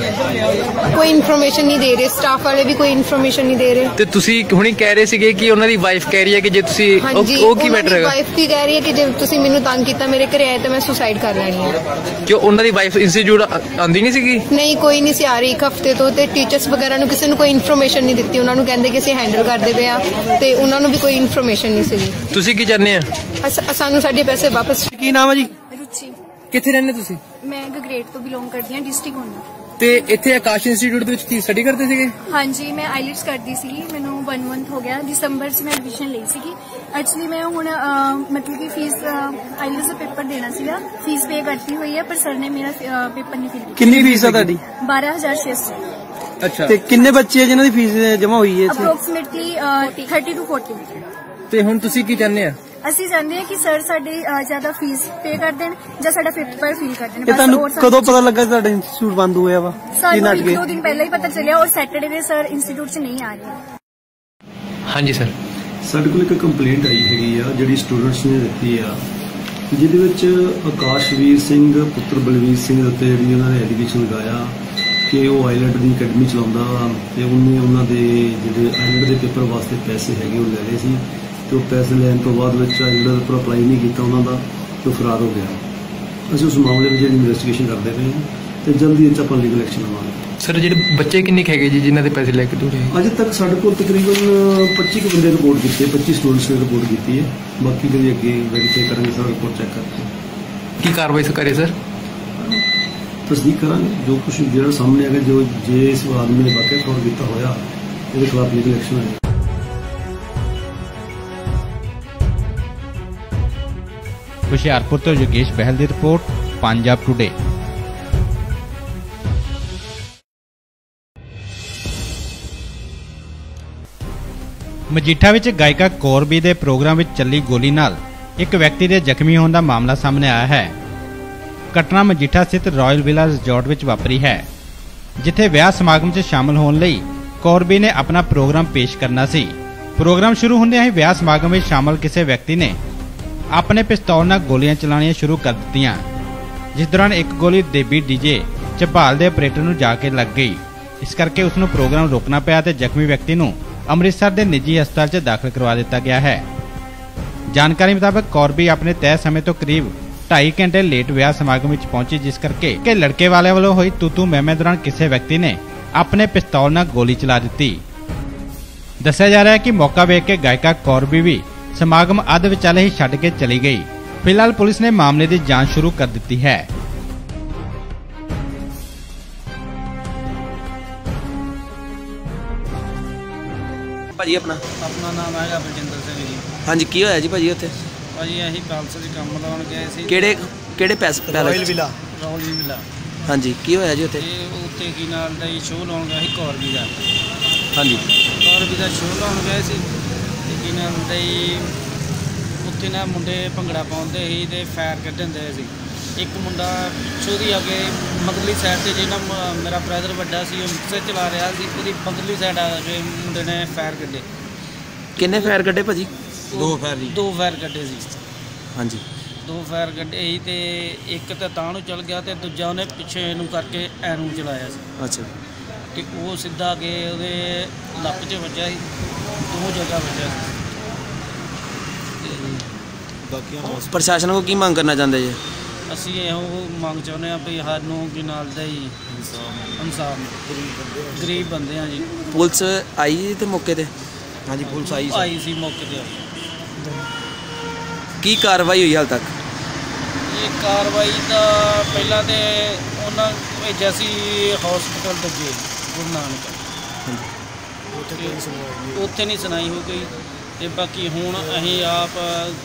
Speaker 12: ਕੋਈ ਇਨਫੋਰਮੇਸ਼ਨ ਨਹੀਂ ਦੇ ਰਹੇ ਸਟਾਫ ਵਾਲੇ ਵੀ ਕੋਈ ਇਨਫੋਰਮੇਸ਼ਨ ਨਹੀਂ ਦੇ ਰਹੇ।
Speaker 11: ਤੇ ਤੁਸੀਂ ਹੁਣੀ ਕਹਿ ਰਹੇ ਸੀਗੇ ਕਿ ਉਹਨਾਂ ਦੀ ਵਾਈਫ ਕਹਿ ਰਹੀ ਹੈ ਕਿ ਜੇ ਤੁਸੀਂ ਉਹ
Speaker 12: ਹਾਂਜੀ
Speaker 11: ਉਹ ਕੀ ਮੈਟਰ ਹੈਗਾ?
Speaker 12: ਵਾਈਫ ਵੀ ਕਹਿ ਰਹੀ ਹੈ ਕਿ ਜੇ ਤੁਸੀਂ ਮੈਨੂੰ ਤੰਗ ਕੀਤਾ ਮੇਰੇ ਘਰੇ ਆਏ ਤਾਂ ਮੈਂ ਸੁਸਾਈਡ ਕਰ ਲੈਣੀ ਹੈ।
Speaker 11: ਕਿ ਉਹਨਾਂ ਦੀ ਵਾਈਫ ਇੰਸਟੀਚਿਊਟ ਆਂਦੀ ਨਹੀਂ ਸੀਗੀ?
Speaker 12: ਨਹੀਂ ਕੋਈ ਨਹੀਂ ਸੀ ਆ ਰਹੀ ਇੱਕ ਹਫ਼ਤੇ ਤੋਂ ਤੇ ਟੀਚਰਸ ਵਗੈਰਾ ਨੂੰ ਕਿਸੇ ਨੂੰ ਕੋਈ ਇਨਫੋਰਮੇਸ਼ਨ ਨਹੀਂ ਦਿੱਤੀ। ਉਹਨਾਂ ਨੂੰ ਕਹਿੰਦੇ ਕਿ ਅਸੀਂ ਹੈਂਡਲ ਕਰਦੇ ਪਏ ਆ ਤੇ ਉਹਨਾਂ ਨੂੰ ਵੀ ਕੋਈ ਇਨਫੋਰਮੇਸ਼ਨ ਨਹੀਂ ਸੀਗੀ।
Speaker 11: ਤੁਸੀਂ ਕੀ ਚਾਹੁੰਦੇ ਆ
Speaker 12: ਅਸ- ਸਾਨੂੰ ਸਾਡੇ ਪੈਸੇ ਵਾਪਸ
Speaker 11: ਕੀ ਨਾਮ ਹੈ ਜੀ?
Speaker 13: ਰੁਚੀ।
Speaker 11: ਕਿੱਥੇ ਰਹਿੰਦੇ ਤੁਸੀਂ?
Speaker 13: ਮੈਂ ਗਗਰੇਟ ਤੋਂ ਬਿਲੋਂਗ ਕਰਦੀ ਹਾਂ ਡਿਸਟ੍ਰਿਕਟ ਹੋਣਾ
Speaker 11: ਤੇ ਇੱਥੇ ਆਕਾਸ਼ ਇੰਸਟੀਚਿਊਟ ਦੇ ਵਿੱਚ ਕੀ ਸਟੱਡੀ ਕਰਦੇ ਸੀਗੇ?
Speaker 13: ਹਾਂਜੀ ਮੈਂ ਆਈਲਟਸ ਕਰਦੀ ਸੀਗੀ ਮੈਨੂੰ 1 ਮੰਥ ਹੋ ਗਿਆ। ਦਸੰਬਰ 'ਚ ਮੈਂ ਐਡਮਿਸ਼ਨ ਲਈ ਸੀਗੀ। ਐਕਚੁਅਲੀ ਮੈਂ ਹੁਣ ਮਤਲਬ ਕਿ ਫੀਸ ਆਈਲਟਸ ਦਾ ਪੇਪਰ ਦੇਣਾ ਸੀਗਾ। ਫੀਸ ਪੇ ਕਰਤੀ ਹੋਈ ਹੈ ਪਰ ਸਰ ਨੇ ਮੇਰਾ ਪੇਪਰ ਨਹੀਂ ਫਿਲ ਕੀਤਾ।
Speaker 11: ਕਿੰਨੀ ਫੀਸ ਆ ਤੁਹਾਡੀ?
Speaker 13: 12600
Speaker 11: ਅੱਛਾ। ਤੇ ਕਿੰਨੇ ਬੱਚੇ ਆ ਜਿਨ੍ਹਾਂ ਦੀ ਫੀਸ ਜਮ੍ਹਾਂ ਹੋਈ ਹੈ ਇੱਥੇ?
Speaker 13: ਅਪਰੋਕਸੀਮੇਟਲੀ 30 ਟੂ 40
Speaker 11: ਤੇ ਹੁਣ ਤੁਸੀਂ ਕੀ ਚਾਹੁੰਦੇ ਆ?
Speaker 13: ਅਸੀਂ ਚਾਹੁੰਦੇ ਹਾਂ ਕਿ ਸਰ ਸਾਡੀ ਜ਼ਿਆਦਾ ਫੀਸ ਪੇ ਕਰ ਦੇਣ ਜਾਂ ਸਾਡਾ ਪੇਪਰ ਫਿਲ ਕਰ ਦੇਣ।
Speaker 11: ਇਹ ਤੁਹਾਨੂੰ ਕਦੋਂ ਪਤਾ ਲੱਗਾ ਤੁਹਾਡਾ ਇੰਸਟੀਚਿਊਟ ਬੰਦ ਹੋਇਆ ਵਾ?
Speaker 13: ਸਾਨੂੰ ਇੱਕ ਦੋ ਦਿਨ ਪਹਿਲਾਂ ਹੀ ਪਤਾ ਚੱਲਿਆ ਔਰ ਸੈਟਰਡੇ ਦੇ ਸਰ ਇੰਸਟੀਚਿਊਟ 'ਚ ਨਹੀਂ ਆ ਰਹੇ।
Speaker 11: ਹਾਂਜੀ ਸਰ
Speaker 14: ਸਾਡੇ ਕੋਲ ਇੱਕ ਕੰਪਲੇਂਟ ਆਈ ਹੈਗੀ ਆ ਜਿਹੜੀ ਸਟੂਡੈਂਟਸ ਨੇ ਦਿੱਤੀ ਆ ਜਿਹਦੇ ਵਿੱਚ ਆਕਾਸ਼ਵੀਰ ਸਿੰਘ ਪੁੱਤਰ ਬਲਵੀਰ ਸਿੰਘ ਉੱਤੇ ਜਿਹੜੀ ਉਹਨਾਂ ਨੇ ਐਲੀਗੇਸ਼ਨ ਲਗਾਇਆ ਕਿ ਉਹ ਆਈਲੈਂਡ ਦੀ ਅਕੈਡਮੀ ਚਲਾਉਂਦਾ ਵਾ ਤੇ ਉਹਨੇ ਉਹਨਾਂ ਦੇ ਜਿਹੜੇ ਆਈਲੈਂਡ ਦੇ ਪੇਪਰ ਵਾਸਤੇ ਪੈਸੇ ਹੈਗੇ ਉਹ ਲੈ ਲਏ ਸੀ। ਤੇ ਉਹ ਪੈਸੇ ਲੈਣ ਤੋਂ ਬਾਅਦ ਵਿੱਚ ਦੇ ਉੱਪਰ ਅਪਲਾਈ ਨਹੀਂ ਕੀਤਾ ਉਹਨਾਂ ਦਾ ਤੇ ਉਹ ਫਰਾਰ ਹੋ ਗਿਆ। ਅਸੀਂ ਉਸ ਮਾਮਲੇ ਵਿੱਚ ਜਿਹੜੀ ਇਨਵੈਸਟੀਗੇਸ਼ਨ ਕਰਦੇ ਪਏ ਹਾਂ ਤੇ ਜਲਦੀ ਇਹ ਆਪਾਂ ਲੀਗਲ ਐਕਸ਼ਨ ਲਵਾਂਗੇ।
Speaker 11: ਸਰ ਜਿਹੜੇ ਬੱਚੇ ਕਿੰਨੇ ਹੈਗੇ ਜੀ ਜਿਨ੍ਹਾਂ ਦੇ ਪੈਸੇ ਲੈ ਕੇ ਦੂਰੇ
Speaker 14: ਅਜੇ ਤੱਕ ਸਾਡੇ ਕੋਲ ਤਕਰੀਬਨ 25 ਕੁ ਬੰਦੇ ਰਿਪੋਰਟ ਕੀਤੇ 25 ਸਟੂਡੈਂਟਸ ਨੇ ਰਿਪੋਰਟ ਕੀਤੀ ਹੈ। ਬਾਕੀ ਜਿਹੜੀ ਅੱਗੇ ਵੈਰੀਫਾਈ ਕਰਾਂਗੇ ਸਾਰਾ ਰਿਪੋਰਟ ਚੈੱਕ ਕਰਕੇ।
Speaker 11: ਕੀ ਕਾਰਵਾਈ ਕਰੇ ਸਰ?
Speaker 14: ਤਸਦੀਕ ਕਰਾਂਗੇ। ਜੋ ਕੁਝ ਜਿਹੜਾ ਸਾਹਮਣੇ ਆਗਾ ਜੋ ਜੇ ਇਸ ਆਦਮੀ ਨੇ ਵਾਕਿਆ ਫਰਾਡ ਕੀਤਾ ਹੋਇਆ ਇਹਦੇ ਖਿਲਾਫ ਲੀਗਲ ਐਕਸ਼ਨ ਹੋਏਗਾ।
Speaker 1: ਹੁਸ਼ਿਆਰਪੁਰ ਤੋਂ ਯੋਗੇਸ਼ ਬਹਿਲ ਦੀ ਰਿਪੋਰਟ, ਪੰਜਾਬ ਟੁਡੇ ਮਜੀਠਾ ਵਿੱਚ ਗਾਇਕਾ ਕੌਰਬੀ ਦੇ ਪ੍ਰੋਗਰਾਮ ਵਿੱਚ ਚੱਲੀ ਗੋਲੀ ਨਾਲ ਇੱਕ ਵਿਅਕਤੀ ਦੇ ਜ਼ਖਮੀ ਹੋਣ ਦਾ ਮਾਮਲਾ ਸਾਹਮਣੇ ਆਇਆ ਹੈ। ਘਟਨਾ ਮਜੀਠਾ ਸਥਿਤ ਰਾਇਲ ਵਿਲਾ ਰਿਜ਼ੋਰਟ ਵਿੱਚ ਵਾਪਰੀ ਹੈ, ਜਿੱਥੇ ਵਿਆਹ ਸਮਾਗਮ 'ਚ ਸ਼ਾਮਲ ਹੋਣ ਲਈ ਕੌਰਬੀ ਨੇ ਆਪਣਾ ਪ੍ਰੋਗਰਾਮ ਪੇਸ਼ ਕਰਨਾ ਸੀ। ਪ੍ਰੋਗਰਾਮ ਸ਼ੁਰੂ ਹੁੰਦਿਆਂ ਹੀ ਵਿਆਹ ਸਮਾਗਮ ਵਿੱਚ ਸ਼ਾਮਲ ਕਿਸੇ ਵਿਅਕਤੀ ਨੇ ਆਪਣੇ ਪਿਸਤੌਲ ਨਾਲ ਗੋਲੀਆਂ ਚਲਾਉਣੀਆਂ ਸ਼ੁਰੂ ਕਰ ਦਿੱਤੀਆਂ। ਜਿਸ ਦੌਰਾਨ ਇੱਕ ਗੋਲੀ ਦੇਬੀ ਡੀਜੇ ਝਬਾਲ ਦੇ ਆਪਰੇਟਰ ਨੂੰ ਜਾ ਕੇ ਲੱਗ ਗਈ। ਇਸ ਕਰਕੇ ਉਸ ਨੂੰ ਪ੍ਰੋਗਰਾਮ ਰੋਕਣਾ ਪਿਆ ਤੇ ਜ਼ਖਮੀ ਵਿਅਕਤੀ ਨੂੰ ਅੰਮ੍ਰਿਤਸਰ ਦੇ ਨਿੱਜੀ ਹਸਪਤਾਲ 'ਚ ਦਾਖਲ ਕਰਵਾ ਦਿੱਤਾ ਗਿਆ ਹੈ। ਜਾਣਕਾਰੀ ਮੁਤਾਬਕ ਕੌਰਬੀ ਆਪਣੇ ਤੈਅ ਸਮੇਂ ਤੋਂ ਕਰੀਬ 2.5 ਘੰਟੇ ਲੇਟ ਵਿਆਹ ਸਮਾਗਮ ਵਿੱਚ ਪਹੁੰਚੀ, ਜਿਸ ਕਰਕੇ ਕਿ ਲੜਕੇ ਵਾਲਿਆਂ ਵੱਲੋਂ ਹੋਈ ਤੂਤੂ ਮਹਿਮੇ ਦੌਰਾਨ ਕਿਸੇ ਵਿਅਕਤੀ ਨੇ ਆਪਣੇ ਪਿਸਤੌਲ ਨਾਲ ਗੋਲੀ ਚਲਾ ਦਿੱਤੀ। ਦੱਸਿਆ ਜਾ ਰਿਹਾ ਹੈ ਕਿ ਮੌਕਾ ਵੇਖ ਕੇ ਗਾਇਕਾ ਕੌਰਬੀ ਵੀ ਸਮਾਗਮ ਅੱਧ ਵਿਚਾਲੇ ਹੀ ਛੱਡ ਕੇ ਚਲੀ ਗਈ। ਫਿਲਹਾਲ ਪੁਲਿਸ ਨੇ ਮਾਮਲੇ ਦੀ ਜਾਂਚ ਸ਼ੁਰੂ ਕਰ ਦਿੱਤੀ ਹੈ।
Speaker 11: ਭਾਜੀ ਆਪਣਾ?
Speaker 15: ਆਪਣਾ ਨਾਮ ਹੈਗਾ ਬਲਜਿੰਦਰ ਸਿੰਘ ਜੀ।
Speaker 11: ਹਾਂਜੀ ਕੀ ਹੋਇਆ ਜੀ ਭਾਜੀ ਉੱਥੇ?
Speaker 15: ਭਾਜੀ ਅਸੀਂ ਪੈਲਸ 'ਚ ਕੰਮ ਲਾਉਣ ਗਏ ਸੀ।
Speaker 11: ਕਿਹੜੇ ਕਿਹੜੇ ਪੈਸ
Speaker 15: ਰਾਇਲ ਵਿਲਾ। Royal villa.
Speaker 11: ਹਾਂਜੀ ਕੀ ਹੋਇਆ ਜੀ ਉੱਥੇ?
Speaker 15: ਤੇ ਉੱਤੇ ਕੀ ਨਾਲ ਦਾ ਸ਼ੋਅ ਲਾਉਣ ਗਿਆ ਸੀ ਕੌਰਬੀ ਦਾ।
Speaker 11: ਹਾਂਜੀ।
Speaker 15: ਕੌਰਬੀ ਦਾ ਸ਼ੋਅ ਲਾਉਣ ਗਏ ਸੀ। ਕੀ ਨਾਲ ਦਾ ਹੀ ਉੱਤੇ ਨਾ ਮੁੰਡੇ ਭੰਗੜਾ ਪਾਉਂਦੇ ਸੀ ਤੇ ਫਾਇਰ ਕੱਢਣ ਦੇ ਸੀ। ਇੱਕ ਮੁੰਡਾ ਛੋਦੀ ਅੱਗੇ ਮਗਰਲੀ ਸਾਈਡ ਤੇ ਜਿਹੜਾ ਮ- ਮੇਰਾ ਬ੍ਰਦਰ ਵੱਡਾ ਸੀ ਉਹ ਮਿਕਸਰ ਚਲਾ ਰਿਹਾ ਸੀ ਉਹਦੀ ਮਗਰਲੀ ਸਾਈਡ ਆ ਕੇ ਮੁੰਡੇ ਨੇ ਫਾਇਰ ਕੱਢੇ।
Speaker 11: ਕਿੰਨੇ ਫਾਇਰ ਕੱਢੇ ਭਾਜੀ?
Speaker 15: ਦੋ ਫਾਇਰ ਜੀ। ਦੋ ਫਾਇਰ ਕੱਢੇ ਸੀ।
Speaker 11: ਹਾਂਜੀ।
Speaker 15: ਦੋ ਫਾਇਰ ਕੱਢੇ ਸੀ ਤੇ ਇੱਕ ਤਾਂ ਤਾਂ ਨੂੰ ਚਲ ਗਿਆ ਤੇ ਦੂਜਾ ਉਹਨੇ ਪਿੱਛੇ ਇਹਨੂੰ ਕਰਕੇ ਐਨੂੰ ਚਲਾਇਆ ਸੀ।
Speaker 11: ਅੱਛਾ।
Speaker 15: ਤੇ ਉਹ ਸਿੱਧਾ ਕੇ ਉਹਦੇ ਲੱਕ 'ਚ ਵੱਜਿਆ ਸੀ ਦੋ ਜਗ੍ਹਾ ਵੱਜਿਆ ਸੀ।
Speaker 11: ਪ੍ਰਸ਼ਾਸਨ ਕੋ ਕੀ ਮੰਗ ਕਰਨਾ ਚਾਹੁੰਦੇ ਜੀ?
Speaker 15: ਅਸੀਂ ਇਹੋ ਮੰਗ ਚਾਹੁੰਦੇ ਆ ਵੀ ਸਾਨੂੰ ਕੀ ਨਾਲ ਦਾ ਹੀ ਇਨਸਾਫ ਗਰੀਬ ਬੰਦੇ ਆ ਜੀ।
Speaker 11: ਪੁਲਿਸ ਆਈ ਜੀ ਤੇ ਮੌਕੇ ਤੇ? ਹਾਂਜੀ ਪੁਲਿਸ ਆਈ
Speaker 15: ਆਈ ਸੀ ਮੌਕੇ ਤੇ।
Speaker 11: ਕੀ ਕਾਰਵਾਈ ਹੋਈ ਹਾਲ ਤੱਕ?
Speaker 15: ਇਹ ਕਾਰਵਾਈ ਦਾ ਪਹਿਲਾਂ ਤੇ ਉਹਨਾਂ ਭੇਜਿਆ ਸੀ ਹਸਪੀਟਲ ਦੂਜੇ ਗੁਰੂ ਨਾਨਕ। ਤੇ ਉੱਥੇ ਨਹੀਂ ਸੁਣਾਈ ਹੋ ਗਈ। ਤੇ ਬਾਕੀ ਹੁਣ ਅਸੀਂ ਆਪ,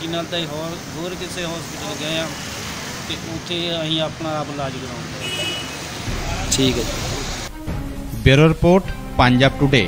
Speaker 15: ਜਿਨ੍ਹਾਂ ਦਾ ਹੋਰ ਹੋਰ ਕਿਸੇ ਹਸਪੀਟਲ ਗਏ ਆ, ਤੇ ਉੱਥੇ ਅਸੀਂ ਆਪਣਾ ਆਪ ਇਲਾਜ ਕਰਾਉਂਦੇ
Speaker 11: ਠੀਕ ਹੈ ਜੀ।
Speaker 1: Bureau report, Punjab today